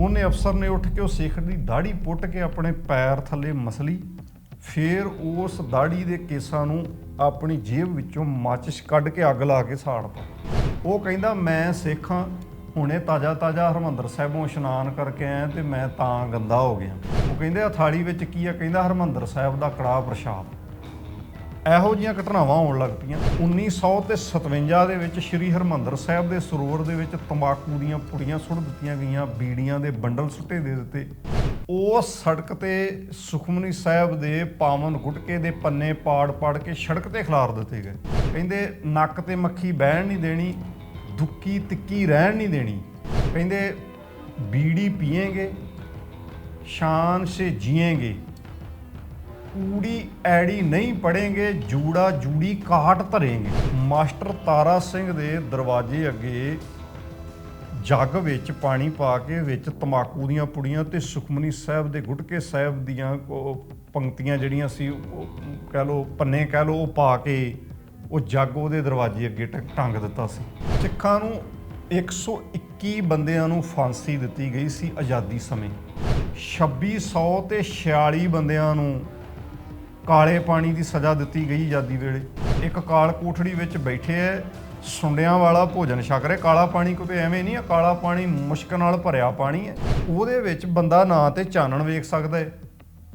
ਉਹਨੇ ਅਫਸਰ ਨੇ ਉੱਠ ਕੇ ਉਹ ਸਿੱਖ ਦੀ ਦਾੜੀ ਪੁੱਟ ਕੇ ਆਪਣੇ ਪੈਰ ਥੱਲੇ ਮਸਲੀ, ਫਿਰ ਉਸ ਦਾੜੀ ਦੇ ਕੇਸਾਂ ਨੂੰ ਆਪਣੀ ਜੇਬ ਵਿੱਚੋਂ ਮਾਚਿਸ ਕੱਢ ਕੇ ਅੱਗ ਲਾ ਕੇ ਸਾੜਤਾ ਉਹ ਕਹਿੰਦਾ, ਮੈਂ ਸਿੱਖ ਹਾਂ ਹੁਣੇ ਤਾਜਾ ਤਾਜਾ ਹਰਮੰਦਰ ਸਾਹਿਬੋਂ ਇਸ਼ਨਾਨ ਕਰਕੇ ਆਇਆ ਤੇ ਮੈਂ ਤਾਂ ਗੰਦਾ ਹੋ ਗਿਆ। ਉਹ ਕਹਿੰਦੇ ਆ ਥਾਲੀ ਵਿੱਚ ਕੀ ਆ? ਕਹਿੰਦਾ, ਹਰਮੰਦਰ ਸਾਹਿਬ ਦਾ ਕੜਾਹ ਪ੍ਰਸ਼ਾਦ। ਇਹੋ ਜੀਆਂ ਘਟਨਾਵਾਂ ਹੋਣ ਲੱਗ ਪਈਆਂ। 1957 ਦੇ ਵਿੱਚ ਸ੍ਰੀ ਹਰਮੰਦਰ ਸਾਹਿਬ ਦੇ ਸਰੋਵਰ ਦੇ ਵਿੱਚ ਤੰਬਾਕੂ ਦੀਆਂ ਪੁੜੀਆਂ ਸੁੱਟ ਦਿੱਤੀਆਂ ਗਈਆਂ, ਬੀੜੀਆਂ ਦੇ ਬੰਡਲ ਸੁੱਟੇ ਦੇ ਦਿੱਤੇ। ਉਹ ਸੜਕ ਤੇ ਸੁਖਮਨੀ ਸਾਹਿਬ ਦੇ ਪਾਵਨ ਗੁਟਕੇ ਦੇ ਪੰਨੇ ਪਾੜ ਪਾੜ ਕੇ ਸੜਕ ਤੇ ਖਿਲਾਰ ਦਿੱਤੇ ਗਏ। ਕਹਿੰਦੇ, ਨੱਕ ਤੇ ਮੱਖੀ ਬਹਿਣ ਨਹੀਂ ਦੇਣੀ, ਦੁੱਕੀ ਤਿੱਕੀ ਰਹਿਣ ਨਹੀਂ ਦੇਣੀ। ਕਹਿੰਦੇ, ਬੀੜੀ ਪੀਏਗੇ, ਸ਼ਾਨ ਸੇ ਜੀਏਗੇ। ਊੜੀ ਐੜੀ ਨਹੀਂ ਪੜेंगे ਜੂੜਾ ਜੂੜੀ ਕਾਟ ਧਰੇਂਗੇ। ਮਾਸਟਰ ਤਾਰਾ ਸਿੰਘ ਦੇ ਦਰਵਾਜ਼ੇ ਅੱਗੇ ਜੱਗ ਵਿੱਚ ਪਾਣੀ ਪਾ ਕੇ ਵਿੱਚ ਤਮਾਕੂ ਦੀਆਂ ਪੁੜੀਆਂ ਤੇ ਸੁਖਮਨੀ ਸਾਹਿਬ ਦੇ ਗੁਟਕੇ ਸਾਹਿਬ ਦੀਆਂ ਪੰਕਤੀਆਂ ਜਿਹੜੀਆਂ ਸੀ, ਉਹ ਕਹਿ ਲੋ ਪੰਨੇ ਕਹਿ ਲੋ ਉਹ ਪਾ ਕੇ ਉਹ ਜੱਗ ਉਹਦੇ ਦਰਵਾਜ਼ੇ ਅੱਗੇ ਟੰਗ ਦਿੱਤਾ ਸੀ। ਸਿੱਖਾਂ ਨੂੰ 121 ਬੰਦਿਆਂ ਨੂੰ ਫਾਂਸੀ ਦਿੱਤੀ ਗਈ ਸੀ ਆਜ਼ਾਦੀ ਸਮੇਂ। 2600 ਤੇ 46 ਬੰਦਿਆਂ ਨੂੰ ਕਾਲੇ ਪਾਣੀ ਦੀ ਸਜ਼ਾ ਦਿੱਤੀ ਗਈ ਆਜ਼ਾਦੀ ਵੇਲੇ। ਇੱਕ ਕਾਲ ਕੋਠੜੀ ਵਿੱਚ ਬੈਠੇ ਐ, ਸੁੰਡਿਆਂ ਵਾਲਾ ਭੋਜਨ ਛਕ ਰਿਹਾ। ਕਾਲਾ ਪਾਣੀ ਕੋਈ ਐਵੇਂ ਨਹੀਂ ਆ, ਕਾਲਾ ਪਾਣੀ ਮੁਸ਼ਕ ਨਾਲ ਭਰਿਆ ਪਾਣੀ ਹੈ ਉਹਦੇ ਵਿੱਚ ਬੰਦਾ ਨਾ ਤੇ ਚਾਨਣ ਵੇਖ ਸਕਦਾ ਹੈ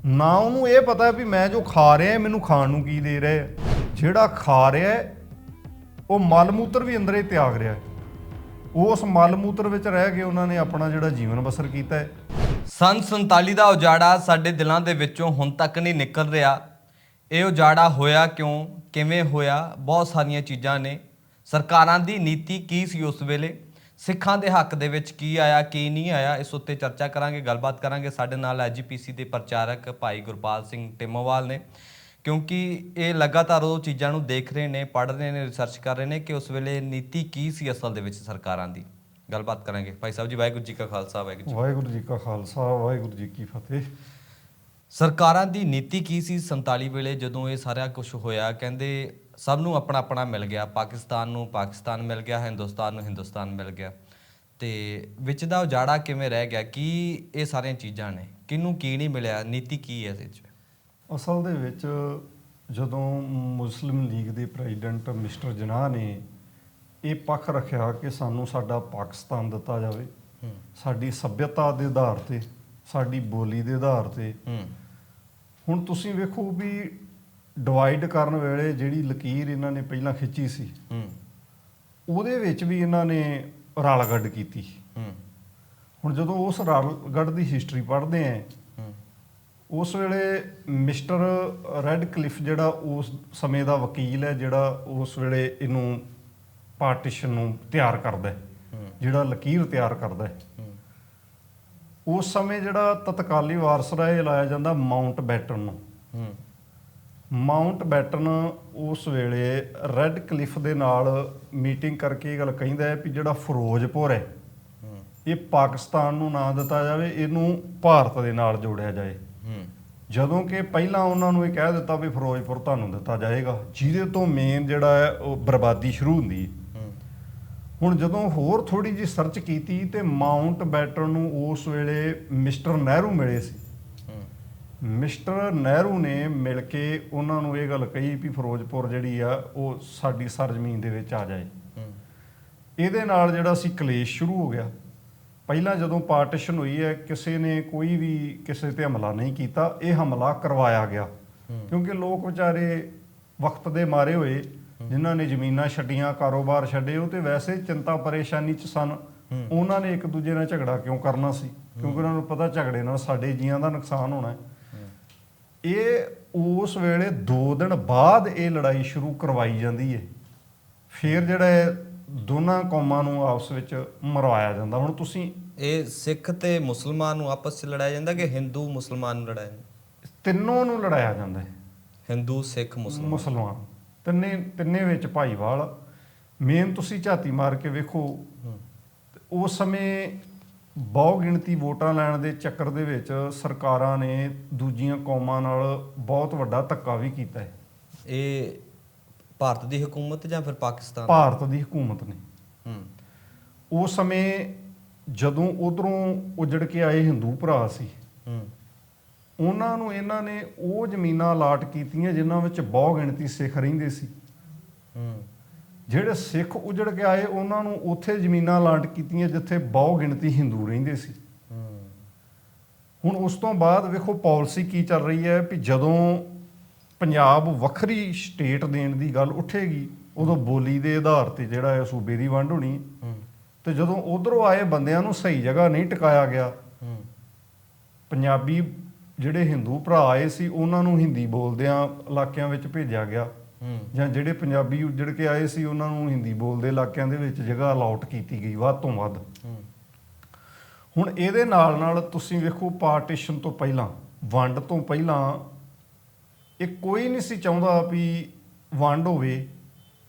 ਨਾ ਉਹਨੂੰ ਇਹ ਪਤਾ ਵੀ ਮੈਂ ਜੋ ਖਾ ਰਿਹਾ ਮੈਨੂੰ ਖਾਣ ਨੂੰ ਕੀ ਦੇ ਰਿਹਾ ਜਿਹੜਾ ਖਾ ਰਿਹਾ ਉਹ ਮਲ ਮੂਤਰ ਵੀ ਅੰਦਰੇ ਤਿਆਗ ਰਿਹਾ ਉਸ ਮਲ ਮੂਤਰ ਵਿੱਚ ਰਹਿ ਕੇ ਉਹਨਾਂ ਨੇ ਆਪਣਾ ਜਿਹੜਾ ਜੀਵਨ ਬਸਰ ਕੀਤਾ ਹੈ ਸੰਨ 47 ਦਾ ਉਜਾੜਾ ਸਾਡੇ ਦਿਲਾਂ ਦੇ ਵਿੱਚੋਂ ਹੁਣ ਤੱਕ ਨਹੀਂ ਨਿਕਲ ਰਿਹਾ। ਇਹ ਉਜਾੜਾ ਹੋਇਆ ਕਿਉਂ? ਕਿਵੇਂ ਹੋਇਆ? ਬਹੁਤ ਸਾਰੀਆਂ ਚੀਜ਼ਾਂ ਨੇ। ਸਰਕਾਰਾਂ ਦੀ ਨੀਤੀ ਕੀ ਸੀ ਉਸ ਵੇਲੇ? ਸਿੱਖਾਂ ਦੇ ਹੱਕ ਦੇ ਵਿੱਚ ਕੀ ਆਇਆ, ਕੀ ਨਹੀਂ ਆਇਆ? ਇਸ ਉੱਤੇ ਚਰਚਾ ਕਰਾਂਗੇ, ਗੱਲਬਾਤ ਕਰਾਂਗੇ। ਸਾਡੇ ਨਾਲ ਐਜੀਪੀਸੀ ਦੇ ਪ੍ਰਚਾਰਕ ਭਾਈ ਗੁਰਪਾਲ ਸਿੰਘ ਟਿਮੋਵਾਲ ਨੇ। ਕਿਉਂਕਿ ਇਹ ਲਗਾਤਾਰ ਉਹ ਚੀਜ਼ਾਂ ਨੂੰ ਦੇਖ ਰਹੇ ਨੇ, ਪੜ੍ਹ ਰਹੇ ਨੇ ਰਿਸਰਚ ਕਰ ਰਹੇ ਨੇ ਕਿ ਉਸ ਵੇਲੇ ਨੀਤੀ ਕੀ ਸੀ ਅਸਲ ਦੇ ਵਿੱਚ ਸਰਕਾਰਾਂ ਦੀ। ਗੱਲਬਾਤ ਕਰਾਂਗੇ। ਭਾਈ ਸਾਹਿਬ ਜੀ, ਵਾਹਿਗੁਰੂ ਜੀ ਕਾ ਖਾਲਸਾ, ਵਾਹਿਗੁਰੂ ਜੀ ਵਾਹਿਗੁਰੂ ਜੀ ਕਾ ਖਾਲਸਾ, ਵਾਹਿਗੁਰੂ ਜੀ ਕੀ ਫਤਿਹ। ਸਰਕਾਰਾਂ ਦੀ ਨੀਤੀ ਕੀ ਸੀ? 47 ਵੇਲੇ ਜਦੋਂ ਇਹ ਸਾਰਾ ਕੁਝ ਹੋਇਆ ਕਹਿੰਦੇ ਸਭ ਨੂੰ ਆਪਣਾ ਆਪਣਾ ਮਿਲ ਗਿਆ। ਪਾਕਿਸਤਾਨ ਨੂੰ ਪਾਕਿਸਤਾਨ ਮਿਲ ਗਿਆ ਹਿੰਦੁਸਤਾਨ ਨੂੰ ਹਿੰਦੁਸਤਾਨ ਮਿਲ ਗਿਆ। ਤੇ ਵਿੱਚ ਦਾ ਉਜਾੜਾ ਕਿਵੇਂ ਰਹਿ ਗਿਆ? ਕੀ ਇਹ ਸਾਰੀਆਂ ਚੀਜ਼ਾਂ ਨੇ? ਕਿਹਨੂੰ ਕੀ ਨਹੀਂ ਮਿਲਿਆ? ਨੀਤੀ ਕੀ ਹੈ ਇਹਦੇ ਵਿੱਚ? ਅਸਲ ਦੇ ਵਿੱਚ ਜਦੋਂ ਮੁਸਲਿਮ ਲੀਗ ਦੇ ਪ੍ਰੈਜ਼ੀਡੈਂਟ ਮਿਸਟਰ ਜਨਾਹ ਨੇ ਇਹ ਪੱਖ ਰੱਖਿਆ ਕਿ ਸਾਨੂੰ ਸਾਡਾ ਪਾਕਿਸਤਾਨ ਦਿੱਤਾ ਜਾਵੇ ਸਾਡੀ ਸੱਭਿਅਤਾ ਦੇ ਆਧਾਰ ਤੇ ਸਾਡੀ ਬੋਲੀ ਦੇ ਆਧਾਰ ਤੇ। ਹੁਣ ਤੁਸੀਂ ਵੇਖੋ ਵੀ ਡਿਵਾਈਡ ਕਰਨ ਵੇਲੇ ਜਿਹੜੀ ਲਕੀਰ ਇਹਨਾਂ ਨੇ ਪਹਿਲਾਂ ਖਿੱਚੀ ਸੀ ਹੂੰ। ਉਹਦੇ ਵਿੱਚ ਵੀ ਇਹਨਾਂ ਨੇ ਰਲਗੱਡ ਕੀਤੀ। ਹੂੰ। ਹੁਣ ਜਦੋਂ ਉਸ ਰਲਗੱਡ ਦੀ ਹਿਸਟਰੀ ਪੜ੍ਹਦੇ ਆਂ ਹੂੰ। ਉਸ ਵੇਲੇ ਮਿਸਟਰ ਰੈਡ ਕਲਿਫ ਜਿਹੜਾ ਉਸ ਸਮੇਂ ਦਾ ਵਕੀਲ ਹੈ ਜਿਹੜਾ ਉਸ ਵੇਲੇ ਇਹਨੂੰ ਪਾਰਟੀਸ਼ਨ ਨੂੰ ਤਿਆਰ ਕਰਦਾ ਜਿਹੜਾ ਲਕੀਰ ਤਿਆਰ ਕਰਦਾ ਹੂੰ। ਉਸ ਸਮੇਂ ਜਿਹੜਾ ਤਤਕਾਲੀ ਵਾਰਸਰਾ ਇਹ ਲਾਇਆ ਜਾਂਦਾ ਮਾਉਂਟ ਬੈਟਨ ਨੂੰ। ਹੂੰ। ਮਾਉਂਟ ਬੈਟਨ ਉਸ ਵੇਲੇ ਰੈਡ ਕਲਿਫ ਦੇ ਨਾਲ ਮੀਟਿੰਗ ਕਰਕੇ ਇਹ ਗੱਲ ਕਹਿੰਦਾ ਹੈ ਵੀ ਜਿਹੜਾ ਫਿਰੋਜ਼ਪੁਰ ਹੈ ਇਹ ਪਾਕਿਸਤਾਨ ਨੂੰ ਨਾ ਦਿੱਤਾ ਜਾਵੇ ਇਹਨੂੰ ਭਾਰਤ ਦੇ ਨਾਲ ਜੋੜਿਆ ਜਾਏ। ਹੂੰ। ਜਦੋਂ ਕਿ ਪਹਿਲਾਂ ਉਹਨਾਂ ਨੂੰ ਇਹ ਕਹਿ ਦਿੱਤਾ ਵੀ ਫਿਰੋਜ਼ਪੁਰ ਤੁਹਾਨੂੰ ਦਿੱਤਾ ਜਾਏਗਾ। ਜਿਹਦੇ ਤੋਂ ਮੇਨ ਜਿਹੜਾ ਹੈ ਉਹ ਬਰਬਾਦੀ ਸ਼ੁਰੂ ਹੁੰਦੀ ਹੂੰ। ਹੁਣ ਜਦੋਂ ਹੋਰ ਥੋੜੀ ਜੀ ਸਰਚ ਕੀਤੀ ਤੇ ਮਾਉਂਟ ਬੈਟਨ ਨੂੰ ਉਸ ਵੇਲੇ ਮਿਸਟਰ ਨਹਿਰੂ ਮਿਲੇ ਸੀ। ਮਿਸਟਰ ਨਹਿਰੂ ਨੇ ਮਿਲ ਕੇ ਉਹਨਾਂ ਨੂੰ ਇਹ ਗੱਲ ਕਹੀ ਵੀ ਫਿਰੋਜ਼ਪੁਰ ਜਿਹੜੀ ਆ ਉਹ ਸਾਡੀ ਸਰਜ਼ਮੀਨ ਦੇ ਵਿੱਚ ਆ ਜਾਏ। ਇਹਦੇ ਨਾਲ ਜਿਹੜਾ ਸੀ ਕਲੇਸ਼ ਸ਼ੁਰੂ ਹੋ ਗਿਆ। ਪਹਿਲਾਂ ਜਦੋਂ ਪਾਰਟੀਸ਼ਨ ਹੋਈ ਹੈ ਕਿਸੇ ਨੇ ਕੋਈ ਵੀ ਕਿਸੇ ਤੇ ਹਮਲਾ ਨਹੀਂ ਕੀਤਾ। ਇਹ ਹਮਲਾ ਕਰਵਾਇਆ ਗਿਆ। ਕਿਉਂਕਿ ਲੋਕ ਵਿਚਾਰੇ ਵਕਤ ਦੇ ਮਾਰੇ ਹੋਏ। ਜਿਨ੍ਹਾਂ ਨੇ ਜ਼ਮੀਨਾਂ ਛੱਡੀਆਂ ਕਾਰੋਬਾਰ ਛੱਡੇ ਉਹ ਤੇ ਵੈਸੇ ਚਿੰਤਾ ਪਰੇਸ਼ਾਨੀ ਚ ਸਨ। ਉਹਨਾਂ ਨੇ ਇੱਕ ਦੂਜੇ ਨਾਲ ਝਗੜਾ ਕਿਉਂ ਕਰਨਾ ਸੀ? ਕਿਉਂਕਿ ਉਹਨਾਂ ਨੂੰ ਪਤਾ ਝਗੜੇ ਨਾਲ ਸਾਡੇ ਜੀਆਂ ਦਾ ਨੁਕਸਾਨ ਹੋਣਾ ਹੈ। ਇਹ ਉਸ ਵੇਲੇ 2 ਦਿਨ ਬਾਅਦ ਇਹ ਲੜਾਈ ਸ਼ੁਰੂ ਕਰਵਾਈ ਜਾਂਦੀ ਹੈ ਫਿਰ ਜਿਹੜਾ ਦੋਨਾਂ ਕੌਮਾਂ ਨੂੰ ਆਪਸ ਵਿੱਚ ਮਰਵਾਇਆ ਜਾਂਦਾ। ਹੁਣ ਤੁਸੀਂ ਇਹ ਸਿੱਖ ਤੇ ਮੁਸਲਮਾਨ ਨੂੰ ਆਪਸ ਵਿੱਚ ਲੜਾਇਆ ਜਾਂਦਾ ਕਿ ਹਿੰਦੂ ਮੁਸਲਮਾਨ ਨੂੰ ਲੜਾਇਆ ਜਾਂਦਾ? ਤਿੰਨੋਂ ਨੂੰ ਲੜਾਇਆ ਜਾਂਦਾ ਹੈ। ਹਿੰਦੂ ਸਿੱਖ ਮੁਸਲਮਾਨ। ਮੁਸਲਮਾਨ। ਤਿੰਨੇ ਤਿੰਨੇ ਵਿੱਚ ਭਾਈਵਾਲ ਮੇਨ ਤੁਸੀਂ ਝਾਤੀ ਮਾਰ ਕੇ ਵੇਖੋ ਉਸ ਸਮੇਂ ਬਹੁ ਗਿਣਤੀ ਵੋਟਾਂ ਲੈਣ ਦੇ ਚੱਕਰ ਦੇ ਵਿੱਚ ਸਰਕਾਰਾਂ ਨੇ ਦੂਜੀਆਂ ਕੌਮਾਂ ਨਾਲ ਬਹੁਤ ਵੱਡਾ ਧੱਕਾ ਵੀ ਕੀਤਾ ਹੈ। ਇਹ ਭਾਰਤ ਦੀ ਹਕੂਮਤ ਜਾਂ ਫਿਰ ਪਾਕਿਸਤਾਨ ਭਾਰਤ ਦੀ ਹਕੂਮਤ ਨੇ। ਹੂੰ। ਉਸ ਸਮੇਂ ਜਦੋਂ ਉਧਰੋਂ ਉਜੜ ਕੇ ਆਏ ਹਿੰਦੂ ਭਰਾ ਸੀ ਹੂੰ। ਉਹਨਾਂ ਨੂੰ ਇਹਨਾਂ ਨੇ ਉਹ ਜ਼ਮੀਨਾਂ ਅਲਾਟ ਕੀਤੀਆਂ ਜਿਨ੍ਹਾਂ ਵਿੱਚ ਬਹੁ ਗਿਣਤੀ ਸਿੱਖ ਰਹਿੰਦੇ ਸੀ। ਹੂੰ। ਜਿਹੜੇ ਸਿੱਖ ਉਜੜ ਕੇ ਆਏ ਉਹਨਾਂ ਨੂੰ ਉੱਥੇ ਜ਼ਮੀਨਾਂ ਅਲਾਟ ਕੀਤੀਆਂ ਜਿੱਥੇ ਬਹੁ ਗਿਣਤੀ ਹਿੰਦੂ ਰਹਿੰਦੇ ਸੀ। ਹੂੰ। ਹੁਣ ਉਸ ਤੋਂ ਬਾਅਦ ਵੇਖੋ ਪਾਲਿਸੀ ਕੀ ਚੱਲ ਰਹੀ ਹੈ ਵੀ ਜਦੋਂ ਪੰਜਾਬ ਵੱਖਰੀ ਸਟੇਟ ਦੇਣ ਦੀ ਗੱਲ ਉੱਠੇਗੀ ਉਦੋਂ ਬੋਲੀ ਦੇ ਆਧਾਰ ਤੇ ਜਿਹੜਾ ਹੈ ਸੂਬੇ ਦੀ ਵੰਡ ਹੋਣੀ ਤੇ ਜਦੋਂ ਉਧਰੋਂ ਆਏ ਬੰਦਿਆਂ ਨੂੰ ਸਹੀ ਜਗ੍ਹਾ ਨਹੀਂ ਟਿਕਾਇਆ ਗਿਆ ਹੂੰ। ਪੰਜਾਬੀ ਜਿਹੜੇ ਹਿੰਦੂ ਭਰਾ ਆਏ ਸੀ ਉਹਨਾਂ ਨੂੰ ਹਿੰਦੀ ਬੋਲਦਿਆਂ ਇਲਾਕਿਆਂ ਵਿੱਚ ਭੇਜਿਆ ਗਿਆ। ਜਾਂ ਜਿਹੜੇ ਪੰਜਾਬੀ ਉੱਜੜ ਕੇ ਆਏ ਸੀ ਉਹਨਾਂ ਨੂੰ ਹਿੰਦੀ ਬੋਲਦੇ ਇਲਾਕਿਆਂ ਦੇ ਵਿੱਚ ਜਗ੍ਹਾ ਅਲਾਟ ਕੀਤੀ ਗਈ ਵੱਧ ਤੋਂ ਵੱਧ। ਹੁਣ ਇਹਦੇ ਨਾਲ ਨਾਲ ਤੁਸੀਂ ਵੇਖੋ ਪਾਰਟੀਸ਼ਨ ਤੋਂ ਪਹਿਲਾਂ ਵੰਡ ਤੋਂ ਪਹਿਲਾਂ ਇਹ ਕੋਈ ਨਹੀਂ ਸੀ ਚਾਹੁੰਦਾ ਵੀ ਵੰਡ ਹੋਵੇ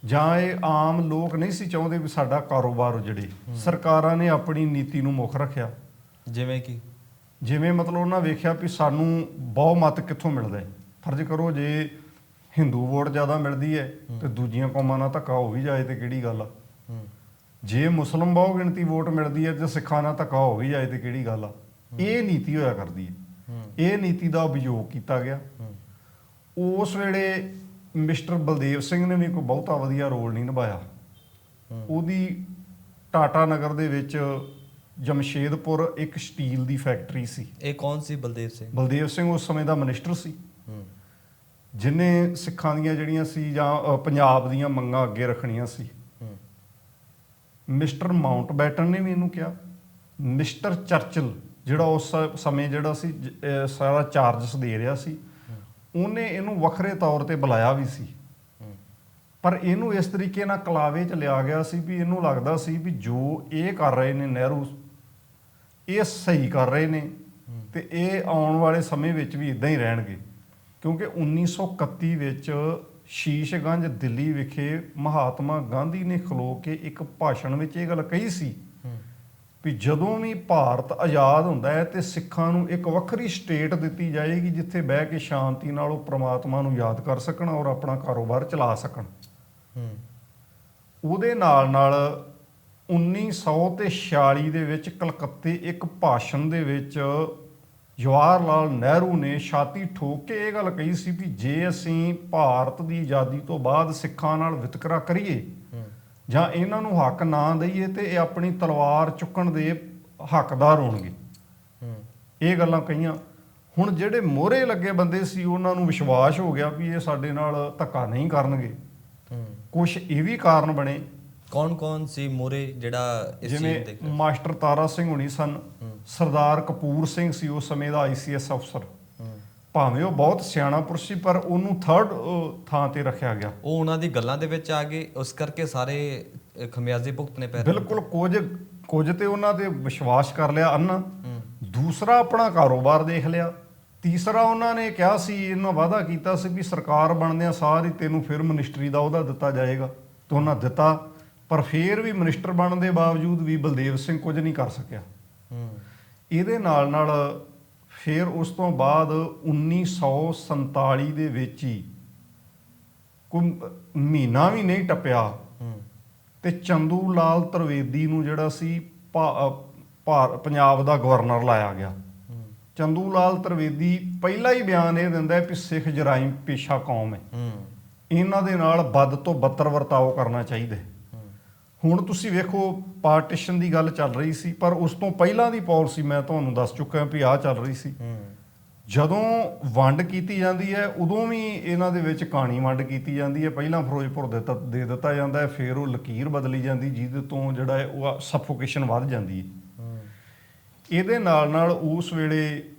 ਜਾਂ ਇਹ ਆਮ ਲੋਕ ਨਹੀਂ ਸੀ ਚਾਹੁੰਦੇ ਵੀ ਸਾਡਾ ਕਾਰੋਬਾਰ ਉਜੜੇ। ਸਰਕਾਰਾਂ ਨੇ ਆਪਣੀ ਨੀਤੀ ਨੂੰ ਮੁੱਖ ਰੱਖਿਆ। ਜਿਵੇਂ ਕਿ? ਜਿਵੇਂ ਮਤਲਬ ਉਹਨਾਂ ਵੇਖਿਆ ਵੀ ਸਾਨੂੰ ਬਹੁਮਤ ਕਿੱਥੋਂ ਮਿਲਦਾ ਹੈ। ਫਰਜ਼ ਕਰੋ ਜੇ ਹਿੰਦੂ ਵੋਟ ਜ਼ਿਆਦਾ ਮਿਲਦੀ ਹੈ ਤੇ ਦੂਜੀਆਂ ਕੌਮਾਂ ਨਾਲ ਧੱਕਾ ਹੋ ਵੀ ਜਾਏ ਤੇ ਕਿਹੜੀ ਗੱਲ ਆ? ਹੂੰ। ਜੇ ਮੁਸਲਮ ਬਹੁ ਗਿਣਤੀ ਵੋਟ ਮਿਲਦੀ ਹੈ ਤੇ ਸਿੱਖਾਂ ਨਾਲ ਧੱਕਾ ਹੋ ਵੀ ਜਾਏ ਤੇ ਕਿਹੜੀ ਗੱਲ ਆ? ਇਹ ਨੀਤੀ ਹੋਇਆ ਕਰਦੀ ਹੈ। ਇਹ ਨੀਤੀ ਦਾ ਉਪਯੋਗ ਕੀਤਾ ਗਿਆ। ਉਸ ਵੇਲੇ ਮਿਸਟਰ ਬਲਦੇਵ ਸਿੰਘ ਨੇ ਵੀ ਕੋਈ ਬਹੁਤਾ ਵਧੀਆ ਰੋਲ ਨਹੀਂ ਨਿਭਾਇਆ। ਉਹਦੀ ਟਾਟਾ ਨਗਰ ਦੇ ਵਿੱਚ ਜਮਸ਼ੇਦਪੁਰ ਇੱਕ ਸਟੀਲ ਦੀ ਫੈਕਟਰੀ ਸੀ। ਇਹ ਕੌਣ ਸੀ? ਬਲਦੇਵ ਸਿੰਘ। ਬਲਦੇਵ ਸਿੰਘ ਉਸ ਸਮੇਂ ਦਾ ਮਿਨਿਸਟਰ ਸੀ। ਹੂੰ। ਜਿਨੇ ਸਿੱਖਾਂ ਦੀਆਂ ਜਿਹੜੀਆਂ ਸੀ ਜਾਂ ਅ, ਪੰਜਾਬ ਦੀਆਂ ਮੰਗਾਂ ਅੱਗੇ ਰੱਖਣੀਆਂ ਸੀ। ਹੂੰ। ਮਿਸਟਰ ਮਾਊਂਟ ਬੈਟਨ ਨੇ ਵੀ ਇਹਨੂੰ ਕਿਹਾ। ਮਿਸਟਰ ਚਰਚਿਲ ਜਿਹੜਾ ਉਸ ਸ- ਸਮੇਂ ਜਿਹੜਾ ਸੀ ਜ- ਸਾਰਾ ਚਾਰਜਸ ਦੇ ਰਿਹਾ ਸੀ ਉਹਨੇ ਇਹਨੂੰ ਵੱਖਰੇ ਤੌਰ ਤੇ ਬੁਲਾਇਆ ਵੀ ਸੀ। ਪਰ ਇਹਨੂੰ ਇਸ ਤਰੀਕੇ ਨਾਲ ਕਲਾਵੇ ਚ ਲਿਆ ਗਿਆ ਸੀ ਵੀ ਇਹਨੂੰ ਲੱਗਦਾ ਸੀ ਵੀ ਜੋ ਇਹ ਕਰ ਰਹੇ ਨੇ ਨਹਿਰੂ ਇਹ ਸਹੀ ਕਰ ਰਹੇ ਨੇ ਤੇ ਇਹ ਆਉਣ ਵਾਲੇ ਸਮੇਂ ਵਿੱਚ ਵੀ ਇਦਾਂ ਹੀ ਰਹਿਣਗੇ। ਕਿਉਂਕਿ 1931 ਵਿੱਚ ਸ਼ੀਸ਼ਗੰਜ ਦਿੱਲੀ ਵਿਖੇ ਮਹਾਤਮਾ ਗਾਂਧੀ ਨੇ ਖਲੋ ਕੇ ਇੱਕ ਭਾਸ਼ਣ ਵਿੱਚ ਇਹ ਗੱਲ ਕਹੀ ਸੀ ਵੀ ਜਦੋਂ ਵੀ ਭਾਰਤ ਆਜ਼ਾਦ ਹੁੰਦਾ ਹੈ ਤੇ ਸਿੱਖਾਂ ਨੂੰ ਇੱਕ ਵੱਖਰੀ ਸਟੇਟ ਦਿੱਤੀ ਜਾਏਗੀ ਜਿੱਥੇ ਬਹਿ ਕੇ ਸ਼ਾਂਤੀ ਨਾਲ ਉਹ ਪ੍ਰਮਾਤਮਾ ਨੂੰ ਯਾਦ ਕਰ ਸਕਣ ਔਰ ਆਪਣਾ ਕਾਰੋਬਾਰ ਚਲਾ ਸਕਣ। ਉਹਦੇ ਨਾਲ ਨਾਲ 1946 ਦੇ ਵਿੱਚ ਕਲਕੱਤੇ ਇੱਕ ਭਾਸ਼ਣ ਦੇ ਵਿੱਚ ਜਵਾਹਰ ਲਾਲ ਨਹਿਰੂ ਨੇ ਛਾਤੀ ਠੋਕ ਕੇ ਇਹ ਗੱਲ ਕਹੀ ਸੀ ਵੀ ਜੇ ਅਸੀਂ ਭਾਰਤ ਦੀ ਆਜ਼ਾਦੀ ਤੋਂ ਬਾਅਦ ਸਿੱਖਾਂ ਨਾਲ ਵਿਤਕਰਾ ਕਰੀਏ ਜਾਂ ਇਹਨਾਂ ਨੂੰ ਹੱਕ ਨਾ ਦਈਏ ਤੇ ਇਹ ਆਪਣੀ ਤਲਵਾਰ ਚੁੱਕਣ ਦੇ ਹੱਕਦਾਰ ਹੋਣਗੇ। ਇਹ ਗੱਲਾਂ ਕਹੀਆਂ। ਹੁਣ ਜਿਹੜੇ ਮੋਹਰੇ ਲੱਗੇ ਬੰਦੇ ਸੀ ਉਹਨਾਂ ਨੂੰ ਵਿਸ਼ਵਾਸ ਹੋ ਗਿਆ ਵੀ ਇਹ ਸਾਡੇ ਨਾਲ ਧੱਕਾ ਨਹੀਂ ਕਰਨਗੇ। ਕੁਝ ਇਹ ਵੀ ਕਾਰਨ ਬਣੇ ਕੌਣ ਕੌਣ ਸੀ ਮੋਰੇ ਜਿਹੜਾ ਇਸ ਚੀਜ਼ ਜਿਵੇਂ ਦੇ ਮਾਸਟਰ ਤਾਰਾ ਸਿੰਘ ਹੁਣੀ ਸਨ ਸਰਦਾਰ ਕਪੂਰ ਸਿੰਘ ਸੀ ਉਸ ਸਮੇਂ ਦਾ ਆਈਸੀਐਸ ਅਫਸਰ। ਭਾਵੇਂ ਉਹ ਬਹੁਤ ਸਿਆਣਾ ਪੁਰਸ਼ ਸੀ ਪਰ ਉਹਨੂੰ ਥਰਡ ਥਾਂ ਤੇ ਰੱਖਿਆ ਗਿਆ। ਉਹ ਉਹਨਾਂ ਦੀ ਗੱਲਾਂ ਦੇ ਵਿੱਚ ਆ ਗਏ ਉਸ ਕਰਕੇ ਸਾਰੇ ਖਮਿਆਜ਼ੇ ਭੁਗਤਨੇ ਪੈ ਰਹੇ ਬਿਲਕੁਲ ਕੁਝ ਕੁਝ ਤੇ ਉਹਨਾਂ ਤੇ ਵਿਸ਼ਵਾਸ ਕਰ ਲਿਆ ਅੰਨ। ਦੂਸਰਾ ਆਪਣਾ ਕਾਰੋਬਾਰ ਦੇਖ ਲਿਆ। ਤੀਸਰਾ ਉਹਨਾਂ ਨੇ ਕਿਹਾ ਸੀ ਇਹਨਾਂ ਵਾਅਦਾ ਕੀਤਾ ਸੀ ਵੀ ਸਰਕਾਰ ਬਣਦਿਆਂ ਸਾਰ ਹੀ ਤੈਨੂੰ ਫਿਰ ਮਿਨਿਸਟਰੀ ਦਾ ਉਹਦਾ ਦਿੱਤਾ ਜਾਏਗਾ। ਤੇ ਉਹਨਾਂ ਦਿੱਤਾ। ਪਰ ਫਿਰ ਵੀ ਮਿਨਿਸਟਰ ਬਣਨ ਦੇ ਬਾਵਜੂਦ ਵੀ ਬਲਦੇਵ ਸਿੰਘ ਕੁਝ ਨਹੀਂ ਕਰ ਸਕਿਆ। ਹੂੰ। ਇਹਦੇ ਨਾਲ ਨਾਲ ਫਿਰ ਉਸ ਤੋਂ ਬਾਅਦ 1947 ਦੇ ਵਿੱਚ ਹੀ ਕੋਈ ਮਹੀਨਾ ਵੀ ਨਹੀਂ ਟੱਪਿਆ। ਹੂੰ। ਤੇ ਚੰਦੂ ਲਾਲ ਤਰਵੇਦੀ ਨੂੰ ਜਿਹੜਾ ਸੀ ਪੰਜਾਬ ਦਾ ਗਵਰਨਰ ਲਾਇਆ ਗਿਆ। ਚੰਦੂ ਲਾਲ ਤਰਵੇਦੀ ਪਹਿਲਾ ਹੀ ਬਿਆਨ ਇਹ ਦਿੰਦਾ ਹੈ ਕਿ ਸਿੱਖ ਜਰਾਇਮ ਪੇਸ਼ਾ ਕੌਮ ਹੈ। ਇਹਨਾਂ ਦੇ ਨਾਲ ਵੱਧ ਤੋਂ ਬੱਤਰ ਵਰਤਾਓ ਕਰਨਾ ਚਾਹੀਦਾ ਹੂੰ। ਹੁਣ ਤੁਸੀਂ ਵੇਖੋ ਪਾਰਟੀਸ਼ਨ ਦੀ ਗੱਲ ਚੱਲ ਰਹੀ ਸੀ ਪਰ ਉਸ ਤੋਂ ਪਹਿਲਾਂ ਦੀ ਪਾਲਿਸੀ ਮੈਂ ਤੁਹਾਨੂੰ ਦੱਸ ਚੁੱਕਾ ਵੀ ਆਹ ਚੱਲ ਰਹੀ ਸੀ। ਜਦੋਂ ਵੰਡ ਕੀਤੀ ਜਾਂਦੀ ਹੈ ਉਦੋਂ ਵੀ ਇਹਨਾਂ ਦੇ ਵਿੱਚ ਕਹਾਣੀ ਵੰਡ ਕੀਤੀ ਜਾਂਦੀ ਹੈ। ਪਹਿਲਾਂ ਫਿਰੋਜ਼ਪੁਰ ਦੇ ਦਿੱਤਾ ਦੇ ਦਿੱਤਾ ਜਾਂਦਾ ਹੈ ਫਿਰ ਉਹ ਲਕੀਰ ਬਦਲੀ ਜਾਂਦੀ ਜਿਹਦੇ ਤੋਂ ਜਿਹੜਾ ਹੈ ਉਹ ਸਫੋਕੇਸ਼ਨ ਵੱਧ ਜਾਂਦੀ ਹੈ। ਇਹਦੇ ਨਾਲ ਨਾਲ ਉਸ ਵੇਲੇ